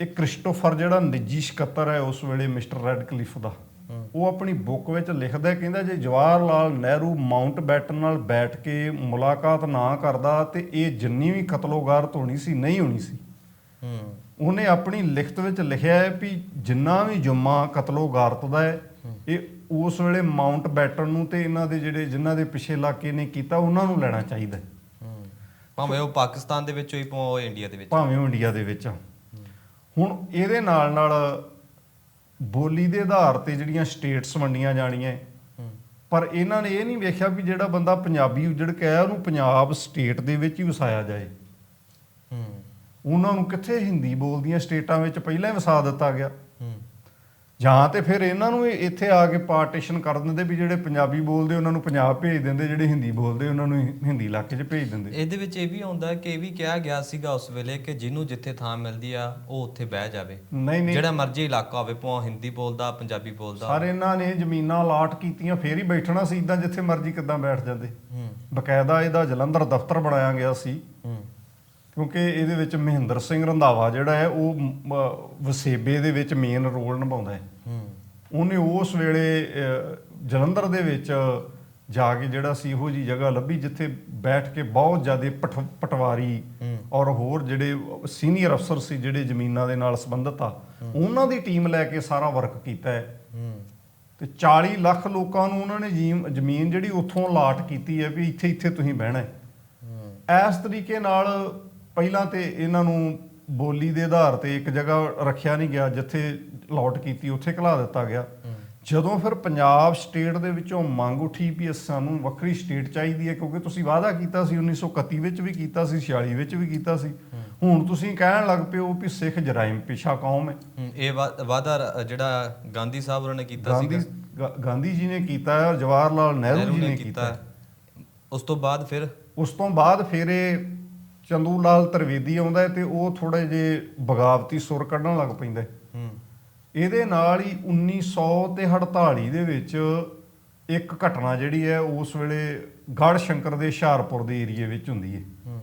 ਇਹ ਕ੍ਰਿਸਟੋਫਰ ਜਿਹੜਾ ਨਿੱਜੀ ਸਕੱਤਰ ਹੈ ਉਸ ਵੇਲੇ ਮਿਸਟਰ ਰੈਡ ਕਲਿਫ ਦਾ। ਉਹ ਆਪਣੀ ਬੁੱਕ ਵਿੱਚ ਲਿਖਦਾ ਕਹਿੰਦਾ ਜੇ ਜਵਾਹਰ ਲਾਲ ਨਹਿਰੂ ਮਾਊਂਟ ਬੈਟਨ ਨਾਲ ਬੈਠ ਕੇ ਮੁਲਾਕਾਤ ਨਾ ਕਰਦਾ ਤੇ ਇਹ ਜਿੰਨੀ ਵੀ ਕਤਲੋਗਾਰਤ ਹੋਣੀ ਸੀ ਨਹੀਂ ਹੋਣੀ ਸੀ। ਹੂੰ। ਉਹਨੇ ਆਪਣੀ ਲਿਖਤ ਵਿੱਚ ਲਿਖਿਆ ਹੈ ਵੀ ਜਿੰਨਾ ਵੀ ਜੁਮਾ ਕਤਲੋਗਾਰਤ ਦਾ ਹੈ ਇਹ ਉਸ ਵੇਲੇ ਮਾਊਂਟ ਬੈਟਨ ਨੂੰ ਤੇ ਇਹਨਾਂ ਦੇ ਜਿਹੜੇ ਜਿਨ੍ਹਾਂ ਦੇ ਪਿਛੇ ਇਲਾਕੇ ਨੇ ਕੀਤਾ ਉਹਨਾਂ ਨੂੰ ਲੈਣਾ ਚਾਹੀਦਾ ਭਾਵੇਂ ਉਹ ਪਾਕਿਸਤਾਨ ਦੇ ਵਿੱਚ ਹੋਈ ਭਾਵੇਂ ਉਹ ਇੰਡੀਆ ਦੇ ਵਿੱਚ। ਭਾਵੇਂ ਉਹ ਇੰਡੀਆ ਦੇ ਵਿੱਚ। ਹੁਣ ਇਹਦੇ ਨਾਲ ਨਾਲ ਬੋਲੀ ਦੇ ਆਧਾਰ ਤੇ ਜਿਹੜੀਆਂ ਸਟੇਟਸ ਵੰਡੀਆਂ ਜਾਣੀਆਂ ਪਰ ਇਹਨਾਂ ਨੇ ਇਹ ਨਹੀਂ ਵੇਖਿਆ ਵੀ ਜਿਹੜਾ ਬੰਦਾ ਪੰਜਾਬੀ ਉਜੜ ਕੇ ਆਇਆ ਉਹਨੂੰ ਪੰਜਾਬ ਸਟੇਟ ਦੇ ਵਿੱਚ ਹੀ ਵਸਾਇਆ ਜਾਏ। ਉਹਨਾਂ ਨੂੰ ਕਿੱਥੇ ਹਿੰਦੀ ਬੋਲਦੀਆਂ ਸਟੇਟਾਂ ਵਿੱਚ ਪਹਿਲਾਂ ਹੀ ਵਸਾ ਦਿੱਤਾ ਗਿਆ। ਜਾਂ ਤੇ ਫਿਰ ਇਹਨਾਂ ਨੂੰ ਇੱਥੇ ਆ ਕੇ ਪਾਰਟੀਸ਼ਨ ਕਰ ਦਿੰਦੇ ਵੀ ਜਿਹੜੇ ਪੰਜਾਬੀ ਬੋਲਦੇ ਉਹਨਾਂ ਨੂੰ ਪੰਜਾਬ ਭੇਜ ਦਿੰਦੇ ਜਿਹੜੇ ਹਿੰਦੀ ਬੋਲਦੇ ਉਹਨਾਂ ਨੂੰ ਹਿੰਦੀ ਇਲਾਕੇ 'ਚ ਭੇਜ ਦਿੰਦੇ। ਇਹਦੇ ਵਿੱਚ ਇਹ ਵੀ ਆਉਂਦਾ ਕਿ ਇਹ ਵੀ ਕਿਹਾ ਗਿਆ ਸੀਗਾ ਉਸ ਵੇਲੇ ਕਿ ਜਿਹਨੂੰ ਜਿੱਥੇ ਥਾਂ ਮਿਲਦੀ ਆ ਉਹ ਉੱਥੇ ਬਹਿ ਜਾਵੇ। ਨਹੀਂ ਨਹੀਂ। ਜਿਹੜਾ ਮਰਜ਼ੀ ਇਲਾਕਾ ਹੋਵੇ ਭਾਵੇਂ ਹਿੰਦੀ ਬੋਲਦਾ ਪੰਜਾਬੀ ਬੋਲਦਾ। ਸਾਰੇ ਇਹਨਾਂ ਨੇ ਜ਼ਮੀਨਾਂ ਅਲਾਟ ਕੀਤੀਆਂ ਫੇਰ ਹੀ ਬੈਠਣਾ ਸੀ ਇਦਾਂ ਜਿੱਥੇ ਮਰਜ਼ੀ ਕਿੱਦਾਂ ਬੈਠ ਜਾਂਦੇ। ਹੂੰ। ਬਕਾਇਦਾ ਇਹਦਾ ਜਲੰਧਰ ਦਫ਼ਤਰ ਬਣਾਇਆ ਗਿਆ ਸੀ। ਹੂੰ। ਕਿਉਂਕਿ ਇਹਦੇ ਵਿੱਚ ਮਹਿੰਦਰ ਸਿੰਘ ਰੰਧਾਵਾ ਜਿਹੜਾ ਹੈ ਉਹ ਮ, ਵਸੇਬੇ ਦੇ ਵਿੱਚ ਮੇਨ ਰੋਲ ਨਿਭਾਉਂਦਾ ਹੈ। ਹੂੰ। ਉਹਨੇ ਉਸ ਵੇਲੇ ਅਹ, ਜਲੰਧਰ ਦੇ ਵਿੱਚ ਜਾ ਕੇ ਜਿਹੜਾ ਸੀ ਇਹੋ ਜੀ ਜਗ੍ਹਾ ਲੱਭੀ ਜਿੱਥੇ ਬੈਠ ਕੇ ਬਹੁਤ ਜ਼ਿਆਦਾ ਪਟ- ਪਟਵਾਰੀ। ਔਰ ਹੋਰ ਜਿਹੜੇ ਸੀਨੀਅਰ ਅਫਸਰ ਸੀ ਜਿਹੜੇ ਜ਼ਮੀਨਾਂ ਦੇ ਨਾਲ ਸੰਬੰਧਿਤ ਆ ਉਹਨਾਂ ਦੀ ਟੀਮ ਲੈ ਕੇ ਸਾਰਾ ਵਰਕ ਕੀਤਾ ਹੈ। ਤੇ 40 ਲੱਖ ਲੋਕਾਂ ਨੂੰ ਉਹਨਾਂ ਨੇ ਜੀਮ- ਜ਼ਮੀਨ ਜਿਹੜੀ ਉੱਥੋਂ ਅਲਾਟ ਕੀਤੀ ਹੈ ਵੀ ਇੱਥੇ ਇੱਥੇ ਤੁਸੀਂ ਬਹਿਣਾ ਹੂੰ। ਇਸ ਤਰੀਕੇ ਨਾਲ ਪਹਿਲਾਂ ਤੇ ਇਹਨਾਂ ਨੂੰ ਬੋਲੀ ਦੇ ਆਧਾਰ ਤੇ ਇੱਕ ਜਗ੍ਹਾ ਰੱਖਿਆ ਨਹੀਂ ਗਿਆ ਜਿੱਥੇ ਅਲਾਟ ਕੀਤੀ ਉੱਥੇ ਘਲਾ ਦਿੱਤਾ ਗਿਆ। ਜਦੋਂ ਫਿਰ ਪੰਜਾਬ ਸਟੇਟ ਦੇ ਵਿੱਚੋਂ ਮੰਗ ਉੱਠੀ ਵੀ ਸਾਨੂੰ ਵੱਖਰੀ ਸਟੇਟ ਚਾਹੀਦੀ ਹੈ ਕਿਉਂਕਿ ਤੁਸੀਂ ਵਾਅਦਾ ਕੀਤਾ ਸੀ 1931 ਵਿੱਚ ਵੀ ਕੀਤਾ ਸੀ 46 ਵਿੱਚ ਵੀ ਕੀਤਾ ਸੀ। ਹੁਣ ਤੁਸੀਂ ਕਹਿਣ ਲੱਗ ਪਏ ਹੋ ਵੀ ਸਿੱਖ ਜਰਾਇਮ ਪੇਸ਼ਾ ਕੌਮ ਹੈ। ਇਹ ਵਾਅਦਾ ਜਿਹੜਾ ਗਾਂਧੀ ਸਾਹਿਬ ਉਹਨਾਂ ਨੇ ਕੀਤਾ ਗਾ- ਗਾਂਧੀ ਜੀ ਨੇ ਕੀਤਾ ਹੈ ਔਰ ਜਵਾਹਰ ਲਾਲ ਨਹਿਰੂ ਜੀ ਨੇ ਕੀਤਾ। ਉਸ ਤੋਂ ਬਾਅਦ ਫਿਰ? ਉਸ ਤੋਂ ਬਾਅਦ ਫਿਰ ਇਹ ਚੰਦੂ ਲਾਲ ਤਰਵੇਦੀ ਆਉਂਦਾ ਤੇ ਉਹ ਥੋੜੇ ਜੇ ਬਗਾਵਤੀ ਸੁਰ ਕੱਢਣ ਲੱਗ ਪੈਂਦਾ ਇਹਦੇ ਨਾਲ ਹੀ 1900 ਤੇ 48 ਦੇ ਵਿੱਚ ਇੱਕ ਘਟਨਾ ਜਿਹੜੀ ਹੈ ਉਸ ਵੇਲੇ ਗੜ ਸ਼ੰਕਰ ਦੇ ਹੁਸ਼ਿਆਰਪੁਰ ਦੇ ਏਰੀਏ ਵਿੱਚ ਹੁੰਦੀ ਹੈ। ਹੂੰ।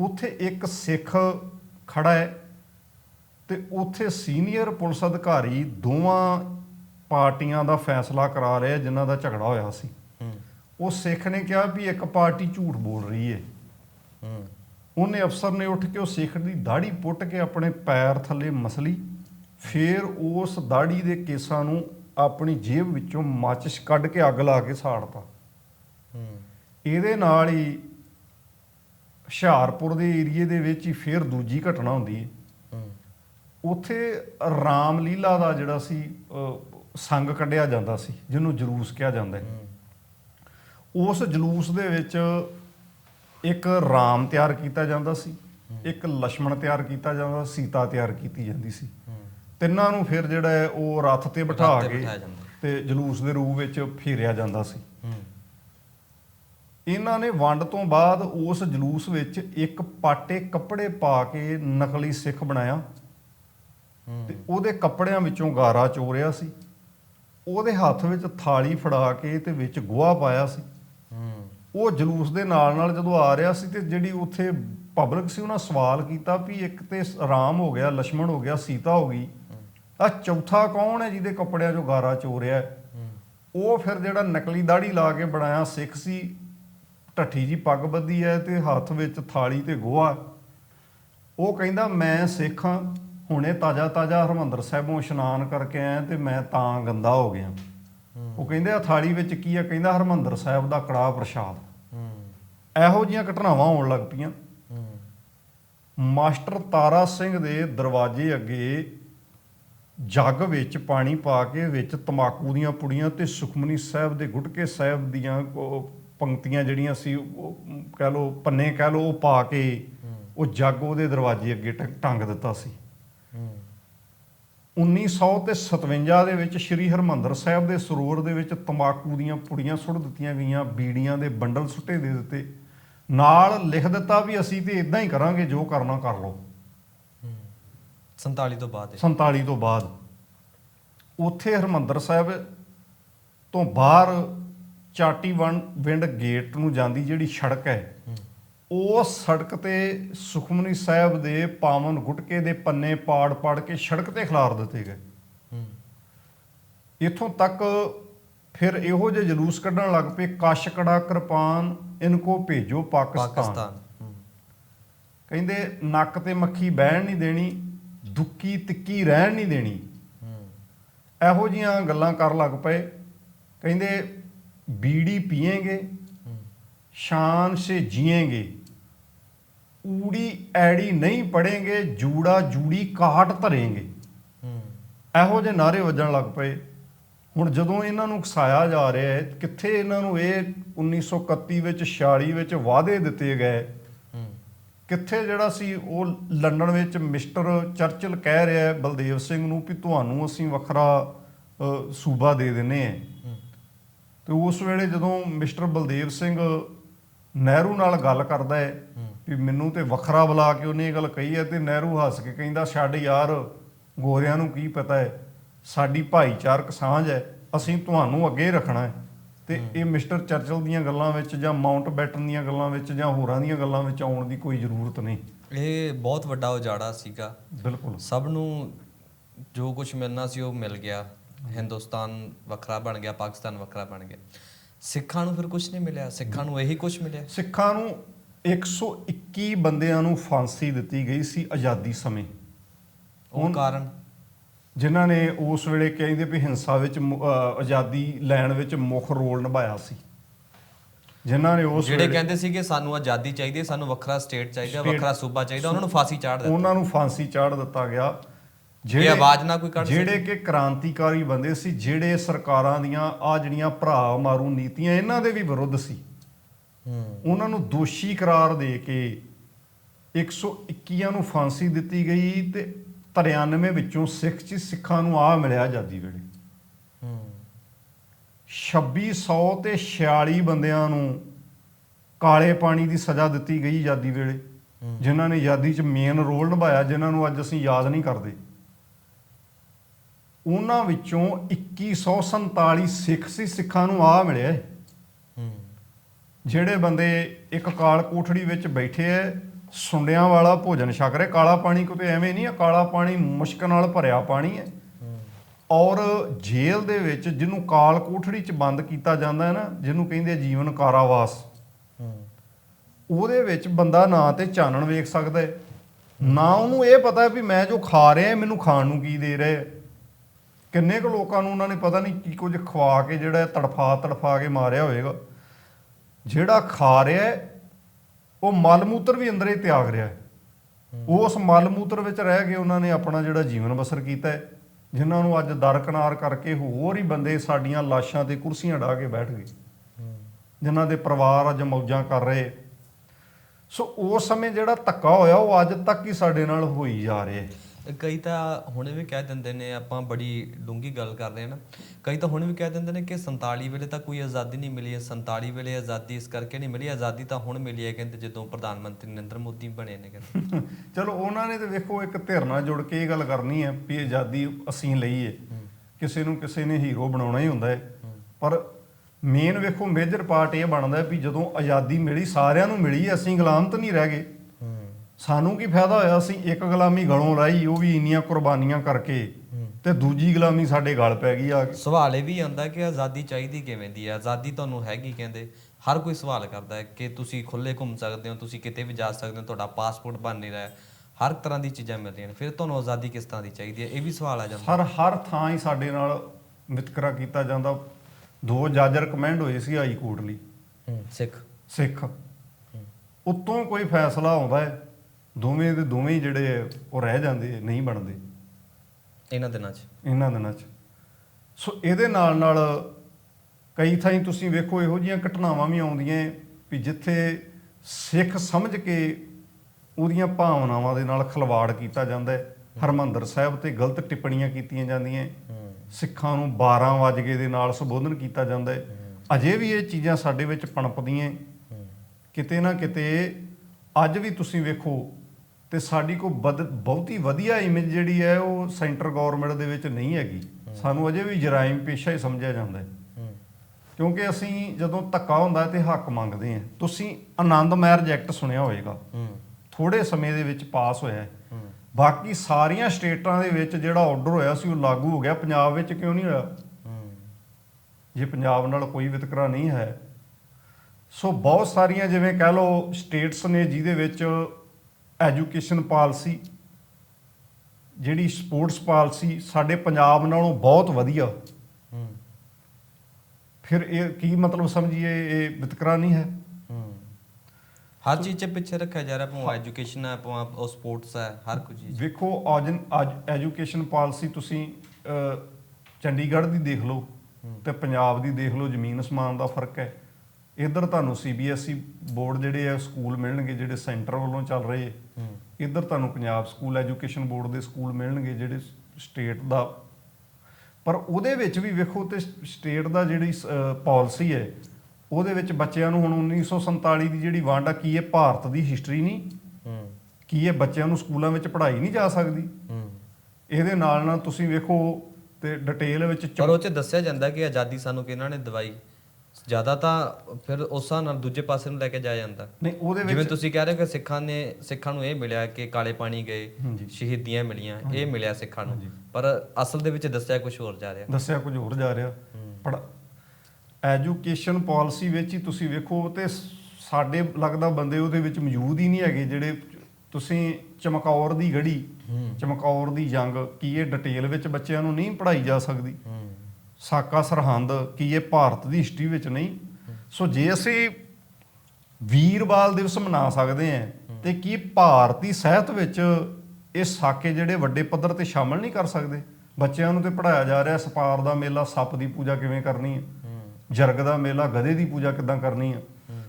ਉੱਥੇ ਇੱਕ ਸਿੱਖ ਖੜਾ ਹੈ ਤੇ ਉੱਥੇ ਸੀਨੀਅਰ ਪੁਲਿਸ ਅਧਿਕਾਰੀ ਦੋਵਾਂ ਪਾਰਟੀਆਂ ਦਾ ਫੈਸਲਾ ਕਰਾ ਰਿਹਾ ਜਿਨ੍ਹਾਂ ਦਾ ਝਗੜਾ ਹੋਇਆ ਸੀ। ਹੂੰ। ਉਹ ਸਿੱਖ ਨੇ ਕਿਹਾ ਵੀ ਇੱਕ ਪਾਰਟੀ ਝੂਠ ਬੋਲ ਰਹੀ ਹੂੰ। ਉਹਨੇ ਅਫਸਰ ਨੇ ਉੱਠ ਕੇ ਉਹ ਸਿੱਖ ਦੀ ਦਾੜੀ ਪੁੱਟ ਕੇ ਆਪਣੇ ਪੈਰ ਥੱਲੇ ਮਸਲੀ, ਫਿਰ ਉਸ ਦਾੜੀ ਦੇ ਕੇਸਾਂ ਨੂੰ ਆਪਣੀ ਜੇਬ ਵਿੱਚੋਂ ਮਾਚਿਸ ਕੱਢ ਕੇ ਅੱਗ ਲਾ ਕੇ ਸਾੜਤਾ। ਇਹਦੇ ਨਾਲ ਹੀ ਹੁਸ਼ਿਆਰਪੁਰ ਦੇ ਏਰੀਏ ਦੇ ਵਿੱਚ ਹੀ ਫਿਰ ਦੂਜੀ ਘਟਨਾ ਹੁੰਦੀ ਹੈ। ਹੂੰ ਉੱਥੇ ਰਾਮਲੀਲਾ ਦਾ ਜਿਹੜਾ ਸੀ ਸੰਗ ਕੱਢਿਆ ਜਾਂਦਾ ਸੀ, ਜਿਹਨੂੰ ਜਲੂਸ ਕਿਹਾ ਜਾਂਦਾ ਹੈ। ਉਸ ਜਲੂਸ ਦੇ ਵਿੱਚ ਇੱਕ ਰਾਮ ਤਿਆਰ ਕੀਤਾ ਜਾਂਦਾ ਸੀ ਇੱਕ ਲక్ష్మణ ਤਿਆਰ ਕੀਤਾ ਜਾਂਦਾ ਸੀਤਾ ਤਿਆਰ ਕੀਤੀ ਜਾਂਦੀ ਸੀ। ਤਿੰਨਾਂ ਨੂੰ ਫਿਰ ਜਿਹੜਾ ਹੈ ਉਹ ਰੱਥ ਤੇ ਬਿਠਾ ਕੇ ਤੇ ਜਲੂਸ ਦੇ ਰੂਪ ਵਿੱਚ ਫੇਰਿਆ ਜਾਂਦਾ ਸੀ। ਇਹਨਾਂ ਨੇ ਵੰਡ ਤੋਂ ਬਾਅਦ ਉਸ ਜਲੂਸ ਵਿੱਚ ਇੱਕ ਪਾਟੇ ਕੱਪੜੇ ਪਾ ਕੇ ਨਕਲੀ ਸਿੱਖ ਬਣਾਇਆ। ਤੇ ਉਹਦੇ ਕੱਪੜਿਆਂ ਵਿੱਚੋਂ ਗਾਰਾ ਚੋਰਿਆ ਸੀ। ਉਹਦੇ ਹੱਥ ਵਿੱਚ ਥਾਲੀ ਫੜਾ ਕੇ ਤੇ ਵਿੱਚ ਗੋਹਾ ਪਾਇਆ ਸੀ। ਉਹ ਜਲੂਸ ਦੇ ਨਾਲ ਨਾਲ ਜਦੋਂ ਆ ਰਿਹਾ ਸੀ ਤੇ ਜਿਹੜੀ ਉੱਥੇ ਪਬਲਿਕ ਸੀ, ਉਹਨਾਂ ਸਵਾਲ ਕੀਤਾ ਵੀ ਇੱਕ ਤੇ ਰਾਮ ਹੋ ਗਿਆ ਲక్ష్మణ ਹੋ ਗਿਆ, ਸੀਤਾ ਹੋ ਗਈ। ਆ ਚੌਥਾ ਕੌਣ ਹੈ ਜਿਹਦੇ ਕੱਪੜਿਆਂ 'ਚੋਂ ਗਾਰਾ ਚੋ ਰਿਹਾ ਉਹ ਫਿਰ ਜਿਹੜਾ ਨਕਲੀ ਦਾੜੀ ਲਾ ਕੇ ਬਣਾਇਆ, ਸਿੱਖ ਸੀ ਟੱਠੀ ਜੀ ਪੱਗ ਬੱਧੀ ਹੈ ਤੇ ਹੱਥ ਵਿੱਚ ਥਾਲੀ ਤੇ ਗੋਹਾ ਉਹ ਕਹਿੰਦਾ, ਮੈਂ ਸਿੱਖ ਹਾਂ, ਹੁਣੇ ਤਾਜ਼ਾ ਤਾਜ਼ਾ ਹਰਮੰਦਰ ਸਾਹਿਬੋਂ ਇਸ਼ਨਾਨ ਕਰਕੇ ਆਇਆ ਤੇ ਮੈਂ ਤਾਂ ਗੰਦਾ ਹੋ ਗਿਆ। ਉਹ ਕਹਿੰਦੇ ਆ ਥਾਲੀ ਵਿੱਚ ਕੀ ਆ? ਕਹਿੰਦਾ ਹਰਮੰਦਰ ਸਾਹਿਬ ਦਾ ਕੜਾਹ ਪ੍ਰਸ਼ਾਦ। ਇਹੋ ਜੀਆਂ ਘਟਨਾਵਾਂ ਹੋਣ ਲੱਗ ਪਈਆਂ। ਮਾਸਟਰ ਤਾਰਾ ਸਿੰਘ ਦੇ ਦਰਵਾਜ਼ੇ ਅੱਗੇ ਜੱਗ ਵਿੱਚ ਪਾਣੀ ਪਾ ਕੇ ਵਿੱਚ ਤਮਾਕੂ ਦੀਆਂ ਪੁੜੀਆਂ ਤੇ ਸੁਖਮਨੀ ਸਾਹਿਬ ਦੇ ਗੁਟਕੇ ਸਾਹਿਬ ਦੀਆਂ ਪੰਕਤੀਆਂ ਜਿਹੜੀਆਂ ਸੀ, ਉਹ ਕਹਿ ਲੋ ਪੰਨੇ ਕਹਿ ਲੋ ਉਹ ਪਾ ਕੇ ਉਹ ਜੱਗ ਉਹਦੇ ਦਰਵਾਜ਼ੇ ਅੱਗੇ ਟੰਗ ਦਿੱਤਾ ਸੀ। 1957 ਦੇ ਵਿੱਚ ਸ੍ਰੀ ਹਰਮੰਦਰ ਸਾਹਿਬ ਦੇ ਸਰੋਵਰ ਦੇ ਵਿੱਚ ਤਮਾਕੂ ਦੀਆਂ ਪੁੜੀਆਂ ਸੁੱਟ ਦਿੱਤੀਆਂ ਗਈਆਂ ਬੀੜੀਆਂ ਦੇ ਬੰਡਲ ਸੁੱਟੇ ਦੇ ਦਿੱਤੇ। ਨਾਲ ਲਿਖ ਦਿੱਤਾ ਵੀ ਅਸੀਂ ਤੇ ਇਦਾਂ ਹੀ ਕਰਾਂਗੇ ਜੋ ਕਰਨਾ ਕਰ ਲਓ। 47 ਤੋਂ ਬਾਅਦ ਇਹ। 47 ਤੋਂ ਬਾਅਦ। ਉੱਥੇ ਹਰਮੰਦਰ ਸਾਹਿਬ ਤੋਂ ਬਾਹਰ ਚਾਟੀ ਵਿੰਡ ਗੇਟ ਨੂੰ ਜਾਂਦੀ ਜਿਹੜੀ ਸੜਕ ਹੈ ਉਹ ਸੜਕ ਤੇ ਸੁਖਮਨੀ ਸਾਹਿਬ ਦੇ ਪਾਵਨ ਗੁਟਕੇ ਦੇ ਪੰਨੇ ਪਾੜ ਪਾੜ ਕੇ ਸੜਕ ਤੇ ਖਿਲਾਰ ਦਿੱਤੇ ਗਏ। ਇਥੋਂ ਤੱਕ ਫਿਰ ਇਹੋ ਜਿਹੇ ਜਲੂਸ ਕੱਢਣ ਲੱਗ ਪਏ ਕਸ਼ਕੜਾ ਕਿਰਪਾਨ ਇਨਕੋ ਭੇਜੋ ਪਾਕਿਸਤਾਨ। ਕਹਿੰਦੇ ਨੱਕ ਤੇ ਮੱਖੀ ਬਹਿਣ ਨਹੀਂ ਦੇਣੀ ਦੁੱਕੀ ਤਿੱਕੀ ਰਹਿਣ ਨਹੀਂ ਦੇਣੀ। ਇਹੋ ਜੀਆਂ ਗੱਲਾਂ ਕਰਨ ਲੱਗ ਪਏ। ਕਹਿੰਦੇ ਬੀੜੀ ਪੀਏਗੇ ਸ਼ਾਨ ਸੇ ਜੀਏਗੇ। ਊੜੀ ਐੜੀ ਨਹੀਂ ਪੜेंगे ਜੂੜਾ ਜੂੜੀ ਕਾਟ ਧਰੇਂਗੇ। ਇਹੋ ਜਿਹੇ ਨਾਰੇ ਵੱਜਣ ਲੱਗ ਪਏ। ਹੁਣ ਜਦੋਂ ਇਹਨਾਂ ਨੂੰ ਉਕਸਾਇਆ ਜਾ ਰਿਹਾ ਹੈ, ਕਿੱਥੇ ਇਹਨਾਂ ਨੂੰ ਇਹ 1931 ਵਿੱਚ 46 ਵਿੱਚ ਵਾਅਦੇ ਦਿੱਤੇ ਗਏ? ਕਿੱਥੇ ਜਿਹੜਾ ਸੀ ਉਹ ਲੰਡਨ ਵਿੱਚ ਮਿਸਟਰ ਚਰਚਿਲ ਕਹਿ ਰਿਹਾ ਬਲਦੇਵ ਸਿੰਘ ਨੂੰ ਵੀ ਤੁਹਾਨੂੰ ਅਸੀਂ ਵੱਖਰਾ ਸੂਬਾ ਦੇ ਦਿੰਨੇ ਆ ਤੇ ਉਸ ਵੇਲੇ ਜਦੋਂ ਮਿਸਟਰ ਬਲਦੇਵ ਸਿੰਘ ਨਹਿਰੂ ਨਾਲ ਗੱਲ ਕਰਦਾ ਹੈ ਵੀ ਮੈਨੂੰ ਤੇ ਵੱਖਰਾ ਬੁਲਾ ਕੇ ਉਹਨੇ ਇਹ ਗੱਲ ਕਹੀ ਹੈ ਤੇ ਨਹਿਰੂ ਹੱਸ ਕੇ ਕਹਿੰਦਾ ਛੱਡ ਯਾਰ ਗੋਰਿਆਂ ਨੂੰ ਕੀ ਪਤਾ ਹੈ? ਸਾਡੀ ਭਾਈਚਾਰਕ ਸਾਂਝ ਹੈ ਅਸੀਂ ਤੁਹਾਨੂੰ ਅੱਗੇ ਰੱਖਣਾ ਹੈ। ਤੇ ਇਹ ਮਿਸਟਰ ਚਰਚਲ ਦੀਆਂ ਗੱਲਾਂ ਵਿੱਚ ਜਾਂ ਮਾਊਂਟ ਬੈਟਨ ਦੀਆਂ ਗੱਲਾਂ ਵਿੱਚ ਜਾਂ ਹੋਰਾਂ ਦੀਆਂ ਗੱਲਾਂ ਵਿੱਚ ਆਉਣ ਦੀ ਕੋਈ ਜ਼ਰੂਰਤ ਨਹੀਂ। ਇਹ ਬਹੁਤ ਵੱਡਾ ਉਜਾੜਾ ਸੀਗਾ। ਬਿਲਕੁਲ। ਸਭ ਨੂੰ ਜੋ ਕੁਝ ਮਿਲਣਾ ਸੀ ਉਹ ਮਿਲ ਗਿਆ। ਹਿੰਦੁਸਤਾਨ ਵੱਖਰਾ ਬਣ ਗਿਆ ਪਾਕਿਸਤਾਨ ਵੱਖਰਾ ਬਣ ਗਿਆ। ਸਿੱਖਾਂ ਨੂੰ ਫਿਰ ਕੁਝ ਨਹੀਂ ਮਿਲਿਆ। ਸਿੱਖਾਂ ਨੂੰ ਇਹੀ ਕੁਝ ਮਿਲਿਆ। ਸਿੱਖਾਂ ਨੂੰ 121 ਬੰਦਿਆਂ ਨੂੰ ਫਾਂਸੀ ਦਿੱਤੀ ਗਈ ਸੀ ਆਜ਼ਾਦੀ ਸਮੇਂ। ਉਹ ਕਾਰਨ? ਜਿਨ੍ਹਾਂ ਨੇ ਉਸ ਵੇਲੇ ਕਹਿੰਦੇ ਵੀ ਹਿੰਸਾ ਵਿੱਚ ਆਜ਼ਾਦੀ ਲੈਣ ਵਿੱਚ ਮੁੱਖ ਰੋਲ ਨਿਭਾਇਆ ਸੀ। ਜਿਨ੍ਹਾਂ ਨੇ ਉਸ ਜਿਹੜੇ ਕਹਿੰਦੇ ਸੀਗੇ ਸਾਨੂੰ ਆਜ਼ਾਦੀ ਚਾਹੀਦੀ ਹੈ ਸਾਨੂੰ ਵੱਖਰਾ ਸਟੇਟ ਚਾਹੀਦਾ ਵੱਖਰਾ ਸੂਬਾ ਚਾਹੀਦਾ ਉਹਨਾਂ ਨੂੰ ਫਾਂਸੀ ਚਾੜ ਦਿੱਤੀ। ਉਹਨਾਂ ਨੂੰ ਫਾਂਸੀ ਚਾੜ ਦਿੱਤਾ ਗਿਆ। ਇਹ ਆਵਾਜ਼ ਨਾ ਕੋਈ ਕੱਢ ਜਿਹੜੇ ਕਿ ਕ੍ਰਾਂਤੀਕਾਰੀ ਬੰਦੇ ਸੀ ਜਿਹੜੇ ਸਰਕਾਰਾਂ ਦੀਆਂ ਆ ਜਿਹੜੀਆਂ ਭਰਾ ਮਾਰੂ ਨੀਤੀਆਂ ਇਹਨਾਂ ਦੇ ਵੀ ਵਿਰੁੱਧ ਸੀ। ਉਹਨਾਂ ਨੂੰ ਦੋਸ਼ੀ ਕਰਾਰ ਦੇ ਕੇ 121 ਨੂੰ ਫਾਂਸੀ ਦਿੱਤੀ ਗਈ ਤੇ 93 ਵਿੱਚੋਂ ਸਿੱਖ ਚ ਸਿੱਖਾਂ ਨੂੰ ਆ ਮਿਲਿਆ ਆਜ਼ਾਦੀ ਵੇਲੇ ਹੂੰ 2600 ਤੇ 46 ਬੰਦਿਆਂ ਨੂੰ ਕਾਲੇ ਪਾਣੀ ਦੀ ਸਜ਼ਾ ਦਿੱਤੀ ਗਈ ਆਜ਼ਾਦੀ ਵੇਲੇ, ਜਿਨ੍ਹਾਂ ਨੇ ਆਜ਼ਾਦੀ 'ਚ ਮੇਨ ਰੋਲ ਨਿਭਾਇਆ, ਜਿਨ੍ਹਾਂ ਨੂੰ ਅੱਜ ਅਸੀਂ ਯਾਦ ਨਹੀਂ ਕਰਦੇ ਉਹਨਾਂ ਵਿੱਚੋਂ 2147 ਸਿੱਖ ਸੀ, ਸਿੱਖਾਂ ਨੂੰ ਆ ਮਿਲਿਆ ਹੈ। ਜਿਹੜੇ ਬੰਦੇ ਇੱਕ ਕਾਲ ਕੋਠੜੀ ਵਿੱਚ ਬੈਠੇ ਐ, ਸੁੰਡਿਆਂ ਵਾਲਾ ਭੋਜਨ ਛਕ ਰਹੇ, ਕਾਲਾ ਪਾਣੀ ਕੋਈ ਐਵੇਂ ਨਹੀਂ ਆ, ਕਾਲਾ ਪਾਣੀ ਮੁਸ਼ਕ ਨਾਲ ਭਰਿਆ ਪਾਣੀ ਹੈ ਔਰ ਜੇਲ੍ਹ ਦੇ ਵਿੱਚ ਜਿਹਨੂੰ ਕਾਲ ਕੋਠੜੀ 'ਚ ਬੰਦ ਕੀਤਾ ਜਾਂਦਾ ਹੈ ਨਾ, ਜਿਹਨੂੰ ਕਹਿੰਦੇ ਜੀਵਨ ਕਾਰਾਵਾਸ, ਉਹਦੇ ਵਿੱਚ ਬੰਦਾ ਨਾ ਤੇ ਚਾਨਣ ਵੇਖ ਸਕਦਾ ਹੈ ਨਾ ਉਹਨੂੰ ਇਹ ਪਤਾ ਵੀ ਮੈਂ ਜੋ ਖਾ ਰਿਹਾ ਮੈਨੂੰ ਖਾਣ ਨੂੰ ਕੀ ਦੇ ਰਿਹਾ ਕਿੰਨੇ ਕੁ ਲੋਕਾਂ ਨੂੰ ਉਹਨਾਂ ਨੇ ਪਤਾ ਨਹੀਂ ਕੀ ਕੁਝ ਖਵਾ ਕੇ ਜਿਹੜਾ ਤੜਫਾ ਤੜਫਾ ਕੇ ਮਾਰਿਆ ਹੋਵੇਗਾ। ਜਿਹੜਾ ਖਾ ਰਿਹਾ ਹੈ, ਉਹ ਮਲ ਮੂਤਰ ਵੀ ਅੰਦਰ ਹੀ ਤਿਆਗ ਰਿਹਾ ਹੈ। ਉਸ ਮਲ ਮੂਤਰ ਵਿੱਚ ਰਹਿ ਕੇ ਉਹਨਾਂ ਨੇ ਆਪਣਾ ਜਿਹੜਾ ਜੀਵਨ ਬਸਰ ਕੀਤਾ ਹੈ ਜਿਨ੍ਹਾਂ ਨੂੰ ਅੱਜ ਦਰਕਨਾਰ ਕਰਕੇ ਹੋਰ ਹੀ ਬੰਦੇ ਸਾਡੀਆਂ ਲਾਸ਼ਾਂ ਤੇ ਕੁਰਸੀਆਂ ਢਾ ਕੇ ਬੈਠ ਗਏ। ਜਿਨ੍ਹਾਂ ਦੇ ਪਰਿਵਾਰ ਅੱਜ ਮੌਜਾਂ ਕਰ ਰਹੇ ਸੋ ਉਸ ਸਮੇਂ ਜਿਹੜਾ ਧੱਕਾ ਹੋਇਆ ਉਹ ਅੱਜ ਤੱਕ ਹੀ ਸਾਡੇ ਨਾਲ ਹੋਈ ਜਾ ਰਿਹਾ ਹੈ। ਕਈ ਤਾਂ ਹੁਣੇ ਵੀ ਕਹਿ ਦਿੰਦੇ ਨੇ ਆਪਾਂ ਬੜੀ ਡੂੰਗੀ ਗੱਲ ਕਰ ਰਹੇ ਹਾਂ ਨਾ। ਕਈ ਤਾਂ ਹੁਣ ਵੀ ਕਹਿ ਦਿੰਦੇ ਨੇ ਕਿ 47 ਵੇਲੇ ਤਾਂ ਕੋਈ ਆਜ਼ਾਦੀ ਨਹੀਂ ਮਿਲੀ ਹੈ 47 ਵੇਲੇ ਆਜ਼ਾਦੀ ਇਸ ਕਰਕੇ ਨਹੀਂ ਮਿਲੀ ਆਜ਼ਾਦੀ ਤਾਂ ਹੁਣ ਮਿਲੀ ਹੈ ਕਹਿੰਦੇ ਜਦੋਂ ਪ੍ਰਧਾਨ ਮੰਤਰੀ ਨਰਿੰਦਰ ਮੋਦੀ ਬਣੇ ਨੇ ਕਹਿੰਦੇ। ਚਲੋ ਉਹਨਾਂ ਨੇ ਤੇ ਵੇਖੋ ਇੱਕ ਧਿਰ ਨਾਲ ਜੁੜ ਕੇ ਇਹ ਗੱਲ ਕਰਨੀ ਹੈ ਵੀ ਆਜ਼ਾਦੀ ਅਸੀਂ ਲਈ ਹੈ। ਕਿਸੇ ਨੂੰ ਕਿਸੇ ਨੇ ਹੀਰੋ ਬਣਾਉਣਾ ਹੀ ਹੁੰਦਾ ਹੈ। ਪਰ ਮੇਨ ਵੇਖੋ ਮੇਜਰ ਪਾਰਟ ਇਹ ਬਣਦਾ ਵੀ ਜਦੋਂ ਆਜ਼ਾਦੀ ਮਿਲੀ ਸਾਰਿਆਂ ਨੂੰ ਮਿਲੀ ਅਸੀਂ ਗੁਲਾਮ ਤਾਂ ਨਹੀਂ ਰਹਿ ਗਏ। ਸਾਨੂੰ ਕੀ ਫਾਇਦਾ ਹੋਇਆ ਅਸੀਂ ਇੱਕ ਗੁਲਾਮੀ ਗਲੋਂ ਲਾਈ ਉਹ ਵੀ ਇੰਨੀਆਂ ਕੁਰਬਾਨੀਆਂ ਕਰਕੇ ਤੇ ਦੂਜੀ ਗੁਲਾਮੀ ਸਾਡੇ ਗਲ ਪੈ ਗਈ ਆ। ਸਵਾਲ ਇਹ ਵੀ ਆਉਂਦਾ ਕਿ ਆਜ਼ਾਦੀ ਚਾਹੀਦੀ ਕਿਵੇਂ ਦੀ ਹੈ ਆਜ਼ਾਦੀ ਤੁਹਾਨੂੰ ਹੈਗੀ ਕਹਿੰਦੇ। ਹਰ ਕੋਈ ਸਵਾਲ ਕਰਦਾ ਹੈ ਕਿ ਤੁਸੀਂ ਖੁੱਲੇ ਘੁੰਮ ਸਕਦੇ ਹੋ ਤੁਸੀਂ ਕਿਤੇ ਵੀ ਜਾ ਸਕਦੇ ਹੋ ਤੁਹਾਡਾ ਪਾਸਪੋਰਟ ਬਣ ਨਹੀਂ ਰਿਹਾ। ਹਰ ਤਰ੍ਹਾਂ ਦੀ ਚੀਜ਼ਾਂ ਮਿਲਦੀਆਂ ਨੇ। ਫਿਰ ਤੁਹਾਨੂੰ ਆਜ਼ਾਦੀ ਕਿਸ ਤਰ੍ਹਾਂ ਦੀ ਚਾਹੀਦੀ ਹੈ? ਇਹ ਵੀ ਸਵਾਲ ਆ ਜਾਂਦਾ। ਹਰ ਹਰ ਥਾਂ ਹੀ ਸਾਡੇ ਨਾਲ ਵਿਤਕਰਾ ਕੀਤਾ ਜਾਂਦਾ। ਦੋ ਜੱਜ ਰეკਮੈਂਡ ਹੋਏ ਸੀ ਹਾਈ ਕੋਰਟ ਲਈ। ਸਿੱਖ। ਸਿੱਖ। ਉਤੋਂ ਕੋਈ ਫੈਸਲਾ ਆਉਂਦਾ ਹੈ ਦੋਵੇਂ ਦੇ ਦੋਵੇਂ ਹੀ ਜਿਹੜੇ ਉਹ ਰਹਿ ਜਾਂਦੇ ਨਹੀਂ ਬਣਦੇ। ਇਹਨਾਂ ਦਿਨਾਂ 'ਚ। ਇਹਨਾਂ ਦਿਨਾਂ 'ਚ। ਸੋ ਇਹਦੇ ਨਾਲ ਨਾਲ ਕਈ ਥਾਈਂ ਤੁਸੀਂ ਵੇਖੋ ਇਹੋ ਜਿਹੀਆਂ ਘਟਨਾਵਾਂ ਵੀ ਆਉਂਦੀਆਂ ਵੀ ਜਿੱਥੇ ਸਿੱਖ ਸਮਝ ਕੇ ਉਹਦੀਆਂ ਭਾਵਨਾਵਾਂ ਦੇ ਨਾਲ ਖਿਲਵਾੜ ਕੀਤਾ ਜਾਂਦਾ ਹੈ। ਹਰਮੰਦਰ ਸਾਹਿਬ ਤੇ ਗਲਤ ਟਿੱਪਣੀਆਂ ਕੀਤੀਆਂ ਜਾਂਦੀਆਂ। ਸਿੱਖਾਂ ਨੂੰ 12 ਵਜੇ ਦੇ ਨਾਲ ਸੰਬੋਧਨ ਕੀਤਾ ਜਾਂਦਾ ਹੈ। ਅਜੇ ਵੀ ਇਹ ਚੀਜ਼ਾਂ ਸਾਡੇ ਵਿੱਚ ਪਣਪਦੀਆਂ। ਕਿਤੇ ਨਾ ਕਿਤੇ ਅੱਜ ਵੀ ਤੁਸੀਂ ਵੇਖੋ ਤੇ ਸਾਡੀ ਕੋ ਬਹੁਤੀ ਵਧੀਆ ਇਮੇਜ ਜਿਹੜੀ ਹੈ ਉਹ ਸੈਂਟਰ ਗਵਰਨਮੈਂਟ ਦੇ ਵਿੱਚ ਨਹੀਂ ਹੈਗੀ। ਸਾਨੂੰ ਅਜੇ ਵੀ ਜਰਾਇਮ ਪੇਸ਼ਾ ਹੀ ਸਮਝਿਆ ਜਾਂਦਾ ਹੈ। ਕਿਉਂਕਿ ਅਸੀਂ ਜਦੋਂ ਧੱਕਾ ਹੁੰਦਾ ਤੇ ਹੱਕ ਮੰਗਦੇ ਹਾਂ। ਤੁਸੀਂ ਆਨੰਦ ਮੈਰਿਜ ਐਕਟ ਸੁਣਿਆ ਹੋਵੇਗਾ। ਥੋੜੇ ਸਮੇਂ ਦੇ ਵਿੱਚ ਪਾਸ ਹੋਇਆ ਹੈ। ਬਾਕੀ ਸਾਰੀਆਂ ਸਟੇਟਾਂ ਦੇ ਵਿੱਚ ਜਿਹੜਾ ਆਰਡਰ ਹੋਇਆ ਸੀ ਉਹ ਲਾਗੂ ਹੋ ਗਿਆ। ਪੰਜਾਬ ਵਿੱਚ ਕਿਉਂ ਨਹੀਂ ਹੋਇਆ? ਜੇ ਪੰਜਾਬ ਨਾਲ ਕੋਈ ਵਿਤਕਰਾ ਨਹੀਂ ਹੈ। ਸੋ ਬਹੁਤ ਸਾਰੀਆਂ ਜਿਵੇਂ ਕਹਿ ਲਓ ਸਟੇਟਸ ਨੇ ਜਿਹਦੇ ਵਿੱਚ ਐਜੂਕੇਸ਼ਨ ਪਾਲਿਸੀ ਜਿਹੜੀ ਸਪੋਰਟਸ ਪਾਲਿਸੀ ਸਾਡੇ ਪੰਜਾਬ ਨਾਲੋਂ ਬਹੁਤ ਵਧੀਆ। ਫਿਰ ਇਹ ਕੀ ਮਤਲਬ ਸਮਝੀਏ ਇਹ ਵਿਤਕਰਾ ਨਹੀਂ ਹੈ। ਹਰ ਚੀਜ਼ 'ਚ ਪਿੱਛੇ ਰੱਖਿਆ ਜਾ ਰਿਹਾ ਭਾਵੇਂ ਐਜੂਕੇਸ਼ਨ ਹੈ ਭਾਵੇਂ ਉਹ ਸਪੋਰਟਸ ਹੈ ਹਰ ਕੁਝ ਚੀਜ਼। ਵੇਖੋ ਅੱਜ ਅੱਜ ਐਜੂਕੇਸ਼ਨ ਪਾਲਿਸੀ ਤੁਸੀਂ ਚੰਡੀਗੜ੍ਹ ਦੀ ਦੇਖ ਲਓ ਤੇ ਪੰਜਾਬ ਦੀ ਦੇਖ ਲਓ ਜ਼ਮੀਨ ਅਸਮਾਨ ਦਾ ਫ਼ਰਕ ਹੈ। ਇੱਧਰ ਤੁਹਾਨੂੰ ਸੀਬੀਐਸਈ ਬੋਰਡ ਜਿਹੜੇ ਆ ਸਕੂਲ ਮਿਲਣਗੇ ਜਿਹੜੇ ਸੈਂਟਰ ਵੱਲੋਂ ਚੱਲ ਰਹੇ ਇੱਧਰ ਤੁਹਾਨੂੰ ਪੰਜਾਬ ਸਕੂਲ ਐਜੂਕੇਸ਼ਨ ਬੋਰਡ ਦੇ ਸਕੂਲ ਮਿਲਣਗੇ ਜਿਹੜੇ ਸਟੇਟ ਦਾ। ਪਰ ਉਹਦੇ ਵਿੱਚ ਵੀ ਵੇਖੋ ਤੇ ਸਟੇਟ ਦਾ ਜਿਹੜੀ ਪਾਲਿਸੀ ਹੈ ਉਹਦੇ ਵਿੱਚ ਬੱਚਿਆਂ ਨੂੰ ਹੁਣ 1947 ਦੀ ਜਿਹੜੀ ਵੰਡ ਆ ਕੀ ਇਹ ਭਾਰਤ ਦੀ ਹਿਸਟਰੀ ਨਹੀਂ? ਹੂੰ। ਕੀ ਇਹ ਬੱਚਿਆਂ ਨੂੰ ਸਕੂਲਾਂ ਵਿੱਚ ਪੜ੍ਹਾਈ ਨਹੀਂ ਜਾ ਸਕਦੀ? ਹੂੰ। ਇਹਦੇ ਨਾਲ ਨਾਲ ਤੁਸੀਂ ਵੇਖੋ ਤੇ ਡਿਟੇਲ ਵਿੱਚ ਪਰ ਉਹ ਚ ਦੱਸਿਆ ਜਾਂਦਾ ਕਿ ਆਜ਼ਾਦੀ ਸਾਨੂੰ ਕਿਹਨਾਂ ਨੇ ਦਵਾਈ? ਜ਼ਿਆਦਾ ਤਾਂ ਫਿਰ ਉਸ ਨਾਲ ਦੂਜੇ ਪਾਸੇ ਨੂੰ ਲੈ ਕੇ ਜਾਇਆ ਜਾਂਦਾ। ਨਹੀਂ ਉਹਦੇ ਜਿਵੇਂ ਵਿੱਚ ਤੁਸੀਂ ਕਹਿ ਰਹੇ ਹੋ ਕਿ ਸਿੱਖਾਂ ਨੇ ਸਿੱਖਾਂ ਨੂੰ ਇਹ ਮਿਲਿਆ ਕਿ ਕਾਲੇ ਪਾਣੀ ਗਏ। ਸ਼ਹੀਦੀਆਂ ਮਿਲੀਆਂ ਇਹ ਮਿਲਿਆ ਸਿੱਖਾਂ ਨੂੰ। ਪਰ ਅਸਲ ਦੇ ਵਿੱਚ ਦੱਸਿਆ ਕੁਝ ਹੋਰ ਜਾ ਰਿਹਾ। ਦੱਸਿਆ ਕੁਝ ਹੋਰ ਜਾ ਰਿਹਾ। ਪੜ ਐਜੂਕੇਸ਼ਨ ਪਾਲਿਸੀ ਵਿੱਚ ਹੀ ਤੁਸੀਂ ਵੇਖੋ ਤੇ ਸਾਡੇ ਲੱਗਦਾ ਬੰਦੇ ਉਹਦੇ ਵਿੱਚ ਮੌਜੂਦ ਹੀ ਨਹੀਂ ਹੈਗੇ ਜਿਹੜੇ ਤੁਸੀਂ ਚਮਕੌਰ ਦੀ ਗੜੀ ਚਮਕੌਰ ਦੀ ਜੰਗ ਕੀ ਇਹ ਡਿਟੇਲ ਵਿੱਚ ਬੱਚਿਆਂ ਨੂੰ ਨਹੀਂ ਪੜ੍ਹਾਈ ਜਾ ਸਕਦੀ? ਸਾਕਾ ਸਰਹੰਦ ਕੀ ਇਹ ਭਾਰਤ ਦੀ ਹਿਸਟਰੀ ਵਿੱਚ ਨਹੀਂ? ਸੋ ਜੇ ਅਸੀਂ ਵੀਰ ਬਾਲ ਦਿਵਸ ਮਨਾ ਸਕਦੇ ਹਾਂ ਤੇ ਕੀ ਭਾਰਤੀ ਸਾਹਿਤ ਵਿੱਚ ਇਹ ਸਾਕੇ ਜਿਹੜੇ ਵੱਡੇ ਪੱਧਰ ਤੇ ਸ਼ਾਮਲ ਨਹੀਂ ਕਰ ਸਕਦੇ? ਬੱਚਿਆਂ ਨੂੰ ਤੇ ਪੜਾਇਆ ਜਾ ਰਿਹਾ ਸਪਾਰ ਦਾ ਮੇਲਾ ਸੱਪ ਦੀ ਪੂਜਾ ਕਿਵੇਂ ਕਰਨੀ ਹੈ? ਜਰਗ ਦਾ ਮੇਲਾ ਗਧੇ ਦੀ ਪੂਜਾ ਕਿੱਦਾਂ ਕਰਨੀ ਹੈ?